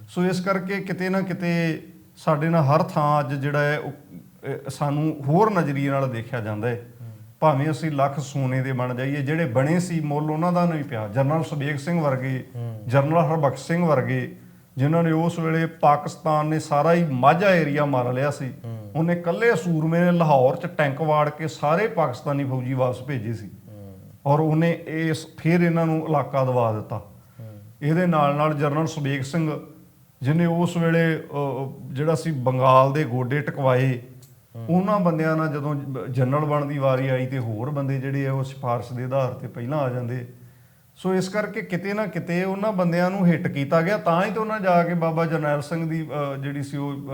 ਸੋ ਇਸ ਕਰਕੇ ਕਿਤੇ ਨਾ ਕਿਤੇ ਸਾਡੇ ਨਾਲ ਹਰ ਥਾਂ ਅੱਜ ਜਿਹੜਾ ਹੈ ਉਹ, ਸਾਨੂੰ ਹੋਰ ਨਜ਼ਰੀਏ ਨਾਲ ਦੇਖਿਆ ਜਾਂਦਾ ਹੈ। ਭਾਵੇਂ ਅਸੀਂ ਲੱਖ ਸੋਨੇ ਦੇ ਬਣ ਜਾਈਏ ਜਿਹੜੇ ਬਣੇ ਸੀ ਮੁੱਲ ਉਹਨਾਂ ਦਾ ਨਹੀਂ ਪਿਆ। ਜਨਰਲ ਸੁਬੇਗ ਸਿੰਘ ਵਰਗੇ ਜਨਰਲ ਹਰਬਖਸ਼ ਸਿੰਘ ਵਰਗੇ ਜਿਨ੍ਹਾਂ ਨੇ ਉਸ ਵੇਲੇ ਪਾਕਿਸਤਾਨ ਨੇ ਸਾਰਾ ਹੀ ਮਾਝਾ ਏਰੀਆ ਮਾਰ ਲਿਆ ਸੀ ਉਹਨੇ ਇਕੱਲੇ ਸੂਰਮੇ ਨੇ ਲਾਹੌਰ 'ਚ ਟੈਂਕ ਵਾੜ ਕੇ ਸਾਰੇ ਪਾਕਿਸਤਾਨੀ ਫੌਜੀ ਵਾਪਸ ਭੇਜੇ ਸੀ। ਔਰ ਉਹਨੇ ਇਸ ਫਿਰ ਇਹਨਾਂ ਨੂੰ ਇਲਾਕਾ ਦਵਾ ਦਿੱਤਾ। ਇਹਦੇ ਨਾਲ ਨਾਲ ਜਨਰਲ ਸੁਬੇਗ ਸਿੰਘ ਜਿਨੇ ਉਸ ਵੇਲੇ ਜਿਹੜਾ ਸੀ ਬੰਗਾਲ ਦੇ ਗੋਡੇ ਟਕਵਾਏ ਉਹਨਾਂ ਬੰਦਿਆਂ ਨਾਲ ਜਦੋਂ ਜਨਰਲ ਬਣਨ ਦੀ ਵਾਰੀ ਆਈ ਤੇ ਹੋਰ ਬੰਦੇ ਜਿਹੜੇ ਆ ਉਹ ਸਿਫਾਰਿਸ਼ ਦੇ ਆਧਾਰ ਤੇ ਪਹਿਲਾਂ ਆ ਜਾਂਦੇ। ਸੋ ਇਸ ਕਰਕੇ ਕਿਤੇ ਨਾ ਕਿਤੇ ਉਹਨਾਂ ਬੰਦਿਆਂ ਨੂੰ ਹਿੱਟ ਕੀਤਾ ਗਿਆ। ਤਾਂ ਹੀ ਤੇ ਉਹਨਾਂ ਜਾ ਕੇ ਬਾਬਾ ਜਰਨੈਲ ਸਿੰਘ ਦੀ ਜਿਹੜੀ ਸੀ ਉਹ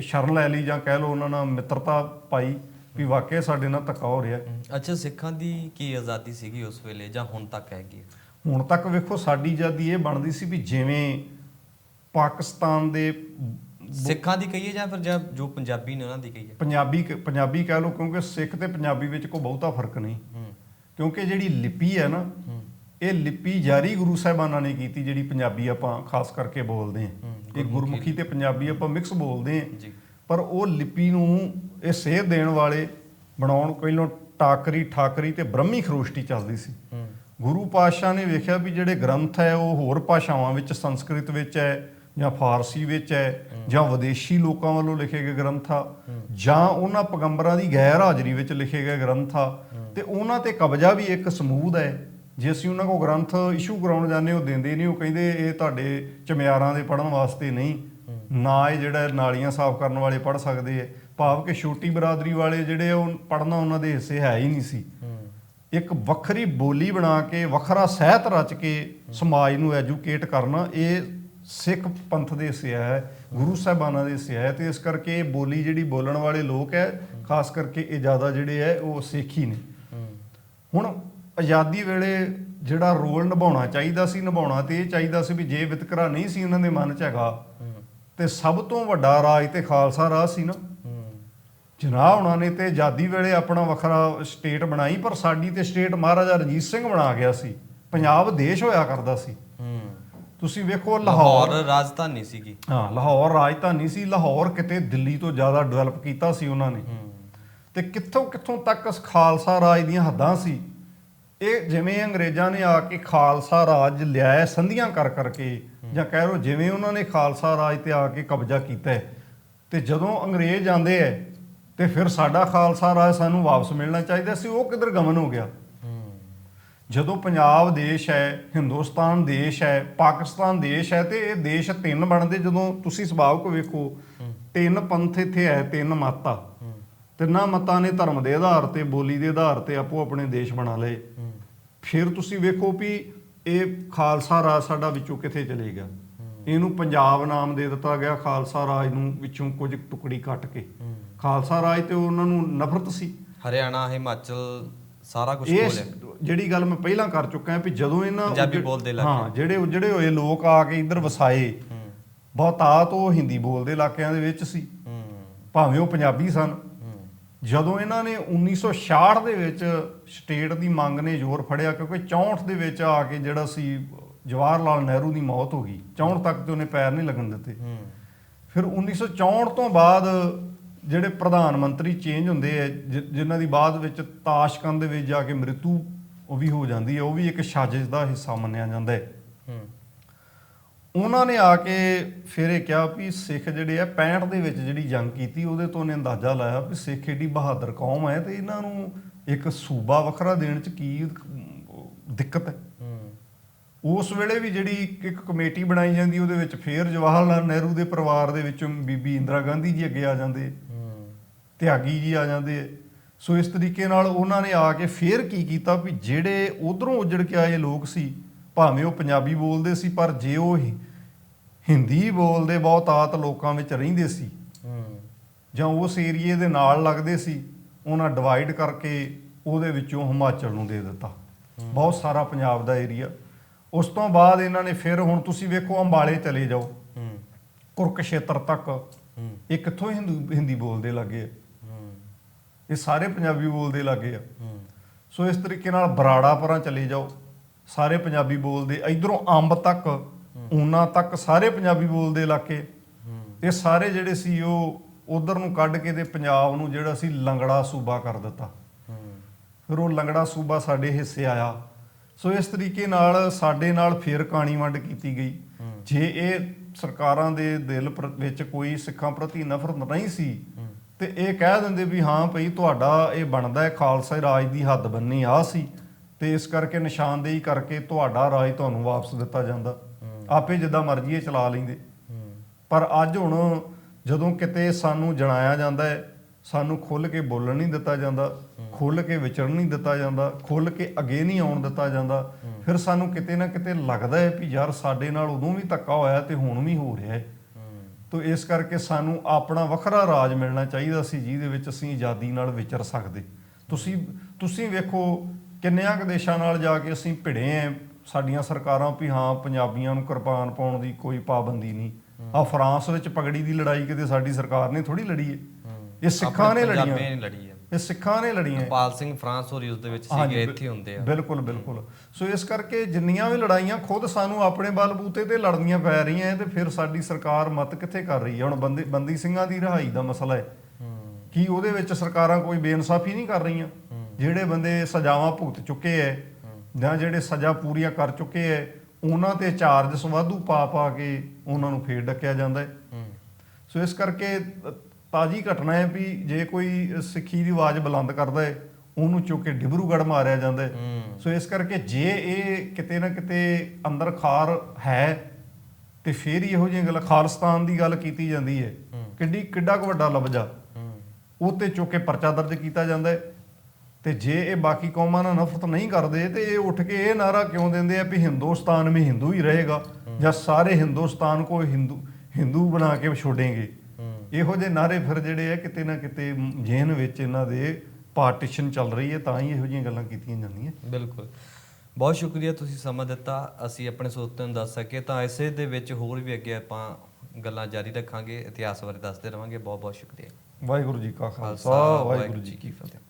ਸ਼ਰਨ ਲੈ ਲਈ ਜਾਂ ਕਹਿ ਲਓ ਉਹਨਾਂ ਨਾਲ ਮਿੱਤਰਤਾ ਪਾਈ ਵੀ ਵਾਕਿਆ ਸਾਡੇ ਨਾਲ ਧੱਕਾ ਹੋ ਰਿਹਾ। ਅੱਛਾ ਸਿੱਖਾਂ ਦੀ ਕੀ ਆਜ਼ਾਦੀ ਸੀਗੀ ਉਸ ਵੇਲੇ ਜਾਂ ਹੁਣ ਤੱਕ ਹੈਗੀ? ਹੁਣ ਤੱਕ ਵੇਖੋ ਸਾਡੀ ਆਜ਼ਾਦੀ ਇਹ ਬਣਦੀ ਸੀ ਵੀ ਜਿਵੇਂ ਪਾਕਿਸਤਾਨ ਦੇ ਸਿੱਖਾਂ ਦੀ ਕਹੀਏ ਜਾਂ ਫਿਰ ਜਾਂ ਜੋ ਪੰਜਾਬੀ ਨੇ ਉਹਨਾਂ ਦੀ ਕਹੀਏ? ਪੰਜਾਬੀ ਪੰਜਾਬੀ ਕਹਿ ਲਓ ਕਿਉਂਕਿ ਸਿੱਖ ਤੇ ਪੰਜਾਬੀ ਵਿੱਚ ਕੋਈ ਬਹੁਤਾ ਫ਼ਰਕ ਨਹੀਂ। ਹੂੰ। ਕਿਉਂਕਿ ਜਿਹੜੀ ਲਿਪੀ ਹੈ ਨਾ ਇਹ ਲਿਪੀ ਜਾਰੀ ਗੁਰੂ ਸਾਹਿਬਾਨਾਂ ਨੇ ਕੀਤੀ ਜਿਹੜੀ ਪੰਜਾਬੀ ਆਪਾਂ ਖਾਸ ਕਰਕੇ ਬੋਲਦੇ ਹਾਂ। ਇਹ ਗੁਰਮੁਖੀ ਤੇ ਪੰਜਾਬੀ ਆਪਾਂ ਮਿਕਸ ਬੋਲਦੇ ਹਾਂ। ਜੀ। ਪਰ ਉਹ ਲਿਪੀ ਨੂੰ ਇਹ ਸੇਧ ਦੇਣ ਵਾਲੇ ਬਣਾਉਣ ਪਹਿਲੋਂ ਟਾਕਰੀ ਠਾਕਰੀ ਤੇ ਬ੍ਰਹਮੀ ਖਰੋਸ਼ਟੀ ਚੱਲਦੀ ਸੀ। ਹੂੰ। ਗੁਰੂ ਪਾਤਸ਼ਾਹ ਨੇ ਵੇਖਿਆ ਵੀ ਜਿਹੜੇ ਗ੍ਰੰਥ ਹੈ ਉਹ ਹੋਰ ਭਾਸ਼ਾਵਾਂ ਵਿੱਚ ਸੰਸਕ੍ਰਿਤ ਵਿੱਚ ਹੈ ਜਾਂ ਫਾਰਸੀ ਵਿੱਚ ਹੈ ਜਾਂ ਵਿਦੇਸ਼ੀ ਲੋਕਾਂ ਵੱਲੋਂ ਲਿਖੇ ਗਏ ਗ੍ਰੰਥ ਆ ਜਾਂ ਉਹਨਾਂ ਪੈਗੰਬਰਾਂ ਦੀ ਗੈਰ ਹਾਜ਼ਰੀ ਵਿੱਚ ਲਿਖੇ ਗਏ ਗ੍ਰੰਥ ਆ ਤੇ ਉਹਨਾਂ ਤੇ ਕਬਜ਼ਾ ਵੀ ਇੱਕ ਸਮੂਦ ਹੈ। ਜੇ ਅਸੀਂ ਉਹਨਾਂ ਕੋਲ ਗ੍ਰੰਥ ਇਸ਼ੂ ਕਰਾਉਣ ਜਾਂਦੇ ਉਹ ਦਿੰਦੇ ਨਹੀਂ ਉਹ ਕਹਿੰਦੇ ਇਹ ਤੁਹਾਡੇ ਚਮਿਆਰਾਂ ਦੇ ਪੜਨ ਵਾਸਤੇ ਨਹੀਂ। ਨਾ ਇਹ ਜਿਹੜਾ ਨਾਲੀਆਂ ਸਾਫ਼ ਕਰਨ ਵਾਲੇ ਪੜ ਸਕਦੇ ਆ ਭਾਵ ਕਿ ਛੋਟੀ ਬਰਾਦਰੀ ਵਾਲੇ ਜਿਹੜੇ ਆ, ਉਹ ਪੜਨਾ ਉਹਨਾਂ ਦੇ ਹਿੱਸੇ ਹੈ ਹੀ ਨਹੀਂ ਸੀ। ਇੱਕ ਵੱਖਰੀ ਬੋਲੀ ਬਣਾ ਕੇ ਵੱਖਰਾ ਸਹਿਤ ਰਚ ਕੇ ਸਮਾਜ ਨੂੰ ਐਜੂਕੇਟ ਕਰਨਾ ਇਹ ਸਿੱਖ ਪੰਥ ਦੇ ਹਿੱਸੇ ਹੈ, ਗੁਰੂ ਸਾਹਿਬਾਨਾਂ ਦੇ ਹਿੱਸੇ ਹੈ ਤੇ ਇਸ ਕਰਕੇ ਇਹ ਬੋਲੀ ਜਿਹੜੀ ਬੋਲਣ ਵਾਲੇ ਲੋਕ ਹੈ, ਖਾਸ ਕਰਕੇ ਇਹ ਜ਼ਿਆਦਾ ਜਿਹੜੇ ਹੈ, ਉਹ ਸਿੱਖ ਹੀ ਨੇ। ਹੁਣ ਆਜ਼ਾਦੀ ਵੇਲੇ ਜਿਹੜਾ ਰੋਲ ਨਿਭਾਉਣਾ ਚਾਹੀਦਾ ਸੀ, ਨਿਭਾਉਣਾ ਤੇ ਇਹ ਚਾਹੀਦਾ ਸੀ ਵੀ ਜੇ ਵਿਤਕਰਾ ਨਹੀਂ ਸੀ ਉਹਨਾਂ ਦੇ ਮਨ 'ਚ ਹੈਗਾ, ਤੇ ਸਭ ਤੋਂ ਵੱਡਾ ਰਾਜ ਤੇ ਖਾਲਸਾ ਰਾਜ ਸੀ ਨਾ। ਜਨਾਬ ਉਹਨਾਂ ਨੇ ਤੇ ਆਜ਼ਾਦੀ ਵੇਲੇ ਆਪਣਾ ਵੱਖਰਾ ਸਟੇਟ ਬਣਾਈ, ਪਰ ਸਾਡੀ ਤੇ ਸਟੇਟ ਮਹਾਰਾਜਾ ਰਣਜੀਤ ਸਿੰਘ ਬਣਾ ਗਿਆ ਸੀ। ਪੰਜਾਬ ਦੇਸ਼ ਹੋਇਆ ਕਰਦਾ ਸੀ। ਤੁਸੀਂ ਵੇਖੋ ਲਾਹੌਰ। ਰਾਜਧਾਨੀ ਸੀਗੀ। ਹਾਂ ਲਾਹੌਰ ਰਾਜਧਾਨੀ ਸੀ। ਲਾਹੌਰ ਕਿਤੇ ਦਿੱਲੀ ਤੋਂ ਜ਼ਿਆਦਾ ਡਿਵੈਲਪ ਕੀਤਾ ਸੀ ਉਹਨਾਂ ਨੇ। ਤੇ ਕਿੱਥੋਂ ਕਿੱਥੋਂ ਤੱਕ ਖਾਲਸਾ ਰਾਜ ਦੀਆਂ ਹੱਦਾਂ ਸੀ? ਇਹ ਜਿਵੇਂ ਅੰਗਰੇਜ਼ਾਂ ਨੇ ਆ ਕੇ ਖਾਲਸਾ ਰਾਜ ਲਿਆਇਆ ਸੰਧੀਆਂ ਕਰ ਕਰਕੇ ਜਾਂ ਕਹਿ ਲਓ ਜਿਵੇਂ ਉਹਨਾਂ ਨੇ ਖਾਲਸਾ ਰਾਜ ਤੇ ਆ ਕੇ ਕਬਜ਼ਾ ਕੀਤਾ ਤੇ ਜਦੋਂ ਅੰਗਰੇਜ਼ ਆਂਦੇ ਐ ਤੇ ਫਿਰ ਸਾਡਾ ਖਾਲਸਾ ਰਾਜ ਸਾਨੂੰ ਵਾਪਸ ਮਿਲਣਾ ਚਾਹੀਦਾ ਸੀ। ਉਹ ਕਿੱਧਰ ਗਮਨ ਹੋ ਗਿਆ? ਜਦੋਂ ਪੰਜਾਬ ਦੇਸ਼ ਹੈ ਹਿੰਦੁਸਤਾਨ ਦੇਸ਼ ਹੈ ਪਾਕਿਸਤਾਨ ਦੇਸ਼ ਹੈ ਤੇ ਇਹ ਦੇਸ਼ ਤਿੰਨ ਬਣਦੇ ਜਦੋਂ ਤੁਸੀਂ ਸੁਭਾਵਕ ਵੇਖੋ ਤਿੰਨ ਪੰਥ ਇੱਥੇ ਹੈ ਤਿੰਨ ਮਾਤਾ। ਤਿੰਨਾਂ ਮਤਾਂ ਨੇ ਧਰਮ ਦੇ ਆਧਾਰ ਤੇ ਬੋਲੀ ਦੇ ਆਧਾਰ ਤੇ ਆਪੋ ਆਪਣੇ ਦੇਸ਼ ਬਣਾ ਲਏ। ਫਿਰ ਤੁਸੀਂ ਵੇਖੋ ਵੀ ਇਹ ਖਾਲਸਾ ਰਾਜ ਸਾਡਾ ਵਿੱਚੋਂ ਕਿੱਥੇ ਚਲੇ ਗਿਆ। ਇਹਨੂੰ ਪੰਜਾਬ ਨਾਮ ਦੇ ਦਿੱਤਾ ਗਿਆ ਖਾਲਸਾ ਰਾਜ ਨੂੰ ਵਿੱਚੋਂ ਕੁਝ ਟੁਕੜੀ ਕੱਟ ਕੇ। ਖਾਲਸਾ ਰਾਜ ਤੇ ਉਹਨਾਂ ਨੂੰ ਨਫ਼ਰਤ ਸੀ। ਹਰਿਆਣਾ ਹਿਮਾਚਲ ਸਾਰਾ ਕੁਝ ਬੋਲਿਆ ਜਿਹੜੀ ਗੱਲ ਮੈਂ ਪਹਿਲਾਂ ਕਰ ਚੁੱਕਾ ਹਾਂ ਵੀ ਜਦੋਂ ਇਹਨਾਂ ਪੰਜਾਬੀ ਬੋਲਦੇ। ਹਾਂ ਜਿਹੜੇ ਉਜੜੇ ਹੋਏ ਲੋਕ ਆ ਕੇ ਇੱਧਰ ਵਸਾਏ ਬਹੁਤਾਤ ਉਹ ਹਿੰਦੀ ਬੋਲਦੇ ਇਲਾਕਿਆਂ ਦੇ ਵਿੱਚ ਸੀ। ਭਾਵੇਂ ਉਹ ਪੰਜਾਬੀ ਸਨ। ਜਦੋਂ ਇਹਨਾਂ ਨੇ 1966 ਦੇ ਵਿੱਚ ਸਟੇਟ ਦੀ ਮੰਗ ਨੇ ਜ਼ੋਰ ਫੜਿਆ ਕਿਉਂਕਿ 64 ਦੇ ਵਿੱਚ ਆ ਕੇ ਜਿਹੜਾ ਸੀ ਜਵਾਹਰ ਲਾਲ ਨਹਿਰੂ ਦੀ ਮੌਤ ਹੋ ਗਈ 64 ਤੱਕ ਤੇ ਉਹਨੇ ਪੈਰ ਨਹੀਂ ਲੱਗਣ ਦਿੱਤੇ। ਫਿਰ 1964 ਤੋਂ ਬਾਅਦ ਜਿਹੜੇ ਪ੍ਰਧਾਨ ਮੰਤਰੀ ਚੇਂਜ ਹੁੰਦੇ ਆ ਜਿਨ੍ਹਾਂ ਦੀ ਬਾਅਦ ਵਿੱਚ ਤਾਸ਼ਕੰਦ ਦੇ ਵਿੱਚ ਜਾ ਕੇ ਮ੍ਰਿਤੂ ਉਹ ਵੀ ਹੋ ਜਾਂਦੀ ਹੈ ਉਹ ਵੀ ਇੱਕ ਸਾਜ਼ਿਸ਼ ਦਾ ਹਿੱਸਾ ਮੰਨਿਆ ਜਾਂਦਾ ਹੈ। ਹੂੰ। ਉਹਨਾਂ ਨੇ ਆ ਕੇ ਫਿਰ ਇਹ ਕਿਹਾ ਵੀ ਸਿੱਖ ਜਿਹੜੇ ਆ 65 ਦੇ ਵਿੱਚ ਜਿਹੜੀ ਜੰਗ ਕੀਤੀ ਉਹਦੇ ਤੋਂ ਉਹਨੇ ਅੰਦਾਜ਼ਾ ਲਾਇਆ ਵੀ ਸਿੱਖ ਏਡੀ ਬਹਾਦਰ ਕੌਮ ਹੈ ਤੇ ਇਹਨਾਂ ਨੂੰ ਇੱਕ ਸੂਬਾ ਵੱਖਰਾ ਦੇਣ ਚ ਕੀ ਦਿੱਕਤ ਹੈ। ਹੂੰ। ਉਸ ਵੇਲੇ ਵੀ ਜਿਹੜੀ ਇੱਕ- ਕਮੇਟੀ ਬਣਾਈ ਜਾਂਦੀ ਉਹਦੇ ਵਿੱਚ ਫੇਰ ਜਵਾਹਰ ਲਾਲ ਨਹਿਰੂ ਦੇ ਪਰਿਵਾਰ ਦੇ ਵਿੱਚੋਂ ਬੀਬੀ ਇੰਦਰਾ ਗਾਂਧੀ ਜੀ ਅੱਗੇ ਆ ਜਾਂਦੇ ਹੂੰ। ਤਿਆਗੀ ਜੀ ਆ ਜਾਂਦੇ। ਸੋ ਇਸ ਤਰੀਕੇ ਨਾਲ ਉਹਨਾਂ ਨੇ ਆ ਕੇ ਫੇਰ ਕੀ ਕੀਤਾ ਵੀ ਜਿਹੜੇ ਉਧਰੋਂ ਉੱਜੜ ਕੇ ਆਏ ਲੋਕ ਸੀ ਭਾਵੇਂ ਉਹ ਪੰਜਾਬੀ ਬੋਲਦੇ ਸੀ ਪਰ ਜੇ ਉਹ ਹਿ- ਹਿੰਦੀ ਬੋਲਦੇ ਬਹੁਤਾਤ ਲੋਕਾਂ ਵਿੱਚ ਰਹਿੰਦੇ ਸੀ ਹੂੰ। ਜਾਂ ਉਸ ਏਰੀਏ ਦੇ ਨਾਲ ਲੱਗਦੇ ਸੀ ਉਹਨਾਂ ਡਿਵਾਈਡ ਕਰਕੇ ਉਹਦੇ ਵਿੱਚੋਂ ਹਿਮਾਚਲ ਨੂੰ ਦੇ ਦਿੱਤਾ। ਬਹੁਤ ਸਾਰਾ ਪੰਜਾਬ ਦਾ ਏਰੀਆ। ਉਸ ਤੋਂ ਬਾਅਦ ਇਹਨਾਂ ਨੇ ਫਿਰ ਹੁਣ ਤੁਸੀਂ ਵੇਖੋ ਅੰਬਾਲੇ ਚਲੇ ਜਾਓ। ਹੂੰ। ਕੁਰਕਸ਼ੇਤਰ ਤੱਕ ਹੂੰ। ਇਹ ਕਿੱਥੋਂ ਹਿੰਦੂ ਹਿੰਦੀ ਬੋਲਦੇ ਲੱਗੇ? ਇਹ ਸਾਰੇ ਪੰਜਾਬੀ ਬੋਲਦੇ ਲੱਗੇ ਆ। ਸੋ ਇਸ ਤਰੀਕੇ ਨਾਲ ਬਰਾੜਾ ਪਰਾਂ ਚਲੇ ਜਾਓ। ਸਾਰੇ ਪੰਜਾਬੀ ਬੋਲਦੇ ਇਧਰੋਂ ਅੰਬ ਤੱਕ ਊਨਾ ਤੱਕ ਸਾਰੇ ਪੰਜਾਬੀ ਬੋਲਦੇ ਇਲਾਕੇ ਇਹ ਸਾਰੇ ਜਿਹੜੇ ਸੀ ਉਹ ਉਧਰ ਨੂੰ ਕੱਢ ਕੇ ਤੇ ਪੰਜਾਬ ਨੂੰ ਜਿਹੜਾ ਸੀ ਲੰਗੜਾ ਸੂਬਾ ਕਰ ਦਿੱਤਾ। ਫਿਰ ਉਹ ਲੰਗੜਾ ਸੂਬਾ ਸਾਡੇ ਹਿੱਸੇ ਆਇਆ। ਸੋ ਇਸ ਤਰੀਕੇ ਨਾਲ ਸਾਡੇ ਨਾਲ ਫੇਰ ਕਾਣੀ ਵੰਡ ਕੀਤੀ ਗਈ। ਜੇ ਇਹ ਸਰਕਾਰਾਂ ਦੇ ਦਿਲ ਵਿੱਚ ਕੋਈ ਸਿੱਖਾਂ ਪ੍ਰਤੀ ਨਫ਼ਰਤ ਨਹੀਂ ਸੀ ਤੇ ਇਹ ਕਹਿ ਦਿੰਦੇ ਵੀ ਹਾਂ ਭਈ ਤੁਹਾਡਾ ਇਹ ਬਣਦਾ ਹੈ ਖਾਲਸਾ ਰਾਜ ਦੀ ਹੱਦ ਬੰਨੀ ਆ ਸੀ। ਤੇ ਇਸ ਕਰਕੇ ਨਿਸ਼ਾਨਦੇਹੀ ਕਰਕੇ ਤੁਹਾਡਾ ਰਾਜ ਤੁਹਾਨੂੰ ਵਾਪਸ ਦਿੱਤਾ ਜਾਂਦਾ। ਆਪੇ ਜਿੱਦਾਂ ਮਰਜ਼ੀ ਇਹ ਚਲਾ ਲੈਂਦੇ। ਪਰ ਅੱਜ ਹੁਣ ਜਦੋਂ ਕਿਤੇ ਸਾਨੂੰ ਜਣਾਇਆ ਜਾਂਦਾ ਹੈ ਸਾਨੂੰ ਖੁੱਲ ਕੇ ਬੋਲਣ ਨਹੀਂ ਦਿੱਤਾ ਜਾਂਦਾ ਖੁੱਲ ਕੇ ਵਿਚਰਨ ਨਹੀਂ ਦਿੱਤਾ ਜਾਂਦਾ ਖੁੱਲ ਕੇ ਅੱਗੇ ਨਹੀਂ ਆਉਣ ਦਿੱਤਾ ਜਾਂਦਾ ਫਿਰ ਸਾਨੂੰ ਕਿਤੇ ਨਾ ਕਿਤੇ ਲੱਗਦਾ ਹੈ ਵੀ ਯਾਰ ਸਾਡੇ ਨਾਲ ਉਦੋਂ ਵੀ ਧੱਕਾ ਹੋਇਆ ਤੇ ਹੁਣ ਵੀ ਹੋ ਰਿਹਾ ਹੂੰ। ਤੋ ਇਸ ਕਰਕੇ ਸਾਨੂੰ ਆਪਣਾ ਵੱਖਰਾ ਰਾਜ ਮਿਲਣਾ ਚਾਹੀਦਾ ਸੀ ਜਿਹਦੇ ਵਿੱਚ ਅਸੀਂ ਆਜ਼ਾਦੀ ਨਾਲ ਵਿਚਰ ਸਕਦੇ। ਤੁਸੀਂ ਤੁਸੀਂ ਵੇਖੋ ਕਿੰਨਿਆਂ ਕੁ ਦੇਸ਼ਾਂ ਨਾਲ ਜਾ ਕੇ ਅਸੀਂ ਭਿੜੇ ਆਂ ਸਾਡੀਆਂ ਸਰਕਾਰਾਂ ਵੀ ਹਾਂ ਪੰਜਾਬੀਆਂ ਨੂੰ ਕਿਰਪਾਨ ਪਾਉਣ ਦੀ ਕੋਈ ਪਾਬੰਦੀ ਨਹੀਂ। ਆ ਫਰਾਂਸ ਵਿੱਚ ਪਗੜੀ ਦੀ ਲੜਾਈ ਕਿਤੇ ਸਾਡੀ ਸਰਕਾਰ ਨੇ ਥੋੜੀ ਲੜੀ ਹੈ। ਇਹ ਸਿੱਖਾਂ ਨੇ ਲੜੀਆਂ। ਇਹ ਸਿੱਖਾਂ ਨੇ ਲੜੀਆਂ ਕਪਾਲ ਸਿੰਘ ਫਰਾਂਸ ਔਰ ਯੂਸ ਦੇ ਵਿੱਚ ਹਾਂਜੀ, ਸੀਗੇ ਬਿਲ- ਇੱਥੇ ਹੁੰਦੇ ਆ। ਬਿਲਕੁਲ ਬਿਲਕੁਲ। ਸੋ ਇਸ ਕਰਕੇ ਜਿੰਨੀਆਂ ਵੀ ਲੜਾਈਆਂ ਖੁਦ ਸਾਨੂੰ ਆਪਣੇ ਬਲਬੂਤੇ ਤੇ ਲੜਨੀਆਂ ਪੈ ਰਹੀਆਂ ਹੈ ਤੇ ਫਿਰ ਸਾਡੀ ਸਰਕਾਰ ਮਤ ਕਿੱਥੇ ਕਰ ਰਹੀ ਹੈ? ਹੁਣ ਬੰਦੀ ਬੰਦੀ ਸਿੰਘਾਂ ਦੀ ਰਿਹਾਈ ਦਾ ਮਸਲਾ ਹੈ। ਕੀ ਉਹਦੇ ਵਿੱਚ ਸਰਕਾਰਾਂ ਕੋਈ ਬੇਇਨਸਾਫੀ ਨਹੀਂ ਕਰ ਰਹੀਆਂ? ਜਿਹੜੇ ਬੰਦੇ ਸਜ਼ਾਵਾਂ ਭੁਗਤ ਚੁੱਕੇ ਐ ਜਾਂ ਜਿਹੜੇ ਸਜ਼ਾ ਪੂਰੀਆਂ ਕਰ ਚੁੱਕੇ ਐ ਉਹਨਾਂ ਤੇ ਚਾਰਜਸ ਵਾਧੂ ਪਾ ਪਾ ਕੇ ਉਹਨਾਂ ਨੂੰ ਫੇਰ ਡੱਕਿਆ ਜਾਂਦਾ ਹੂੰ। ਸੋ ਇਸ ਕਰਕੇ ਅ, ਤਾਜ਼ੀ ਘਟਨਾ ਹੈ ਵੀ ਜੇ ਕੋਈ ਸਿੱਖੀ ਦੀ ਆਵਾਜ਼ ਬੁਲੰਦ ਕਰਦਾ ਹੈ ਉਹਨੂੰ ਚੁੱਕ ਕੇ ਡਿਬਰੂਗੜ੍ਹ ਮਾਰਿਆ ਜਾਂਦਾ ਹੈ। ਸੋ ਇਸ ਕਰਕੇ ਜੇ ਇਹ ਕਿਤੇ ਨਾ ਕਿਤੇ ਅੰਦਰ ਖਾਰ ਹੈ ਤੇ ਫੇਰ ਇਹੋ ਜਿਹੀਆਂ ਗੱਲ ਖਾਲਿਸਤਾਨ ਦੀ ਗੱਲ ਕੀਤੀ ਜਾਂਦੀ ਹੈ। ਕਿੱਡੀ ਕਿੱਡਾ ਕੁ ਵੱਡਾ ਲਫ਼ਜ਼ਾ ਉਹ ਤੇ ਚੁੱਕ ਕੇ ਪਰਚਾ ਦਰਜ ਕੀਤਾ ਜਾਂਦਾ ਹੈ। ਤੇ ਜੇ ਇਹ ਬਾਕੀ ਕੌਮਾਂ ਨਾਲ ਨਫ਼ਰਤ ਨਹੀਂ ਕਰਦੇ ਤੇ ਇਹ ਉੱਠ ਕੇ ਇਹ ਨਾਰਾ ਕਿਉਂ ਦਿੰਦੇ ਆ ਵੀ ਹਿੰਦੁਸਤਾਨ ਵਿੱਚ ਹਿੰਦੂ ਹੀ ਰਹੇਗਾ ਜਾਂ ਸਾਰੇ ਹਿੰਦੁਸਤਾਨ ਕੋ ਹਿੰਦੂ ਹਿੰਦੂ ਬਣਾ ਕੇ ਛੋੜेंगे ਹੂੰ ਇਹੋ ਜਿਹੇ ਨਾਰੇ ਫਿਰ ਜਿਹੜੇ ਆ ਕਿਤੇ ਨਾ ਕਿਤੇ ਜੇਨ ਵਿੱਚ ਇਹਨਾਂ ਦੇ ਪਾਰਟੀਸ਼ਨ ਚੱਲ ਰਹੀ ਹੈ ਤਾਂ ਹੀ ਇਹੋ ਜਿਹੀਆਂ ਗੱਲਾਂ ਕੀਤੀਆਂ ਜਾਂਦੀਆਂ। ਬਿਲਕੁਲ। ਬਹੁਤ ਸ਼ੁਕਰੀਆ ਤੁਸੀਂ ਸਮਾਂ ਦਿੱਤਾ। ਅਸੀਂ ਆਪਣੇ ਸਰੋਤਿਆਂ ਨੂੰ ਦੱਸ ਸਕੇ ਤਾਂ ਇਸੇ ਦੇ ਵਿੱਚ ਹੋਰ ਵੀ ਅੱਗੇ ਆਪਾਂ ਗੱਲਾਂ ਜਾਰੀ ਰੱਖਾਂਗੇ ਇਤਿਹਾਸ ਬਾਰੇ ਦੱਸਦੇ ਰਵਾਂਗੇ। ਬਹੁਤ ਬਹੁਤ ਸ਼ੁਕਰੀਆ। ਵਾਹਿਗੁਰੂ ਜੀ ਕਾ ਖਾਲਸਾ ਖਾਲਸਾ ਵਾਹਿਗੁਰੂ ਜੀ ਕੀ ਫਤਿਹ।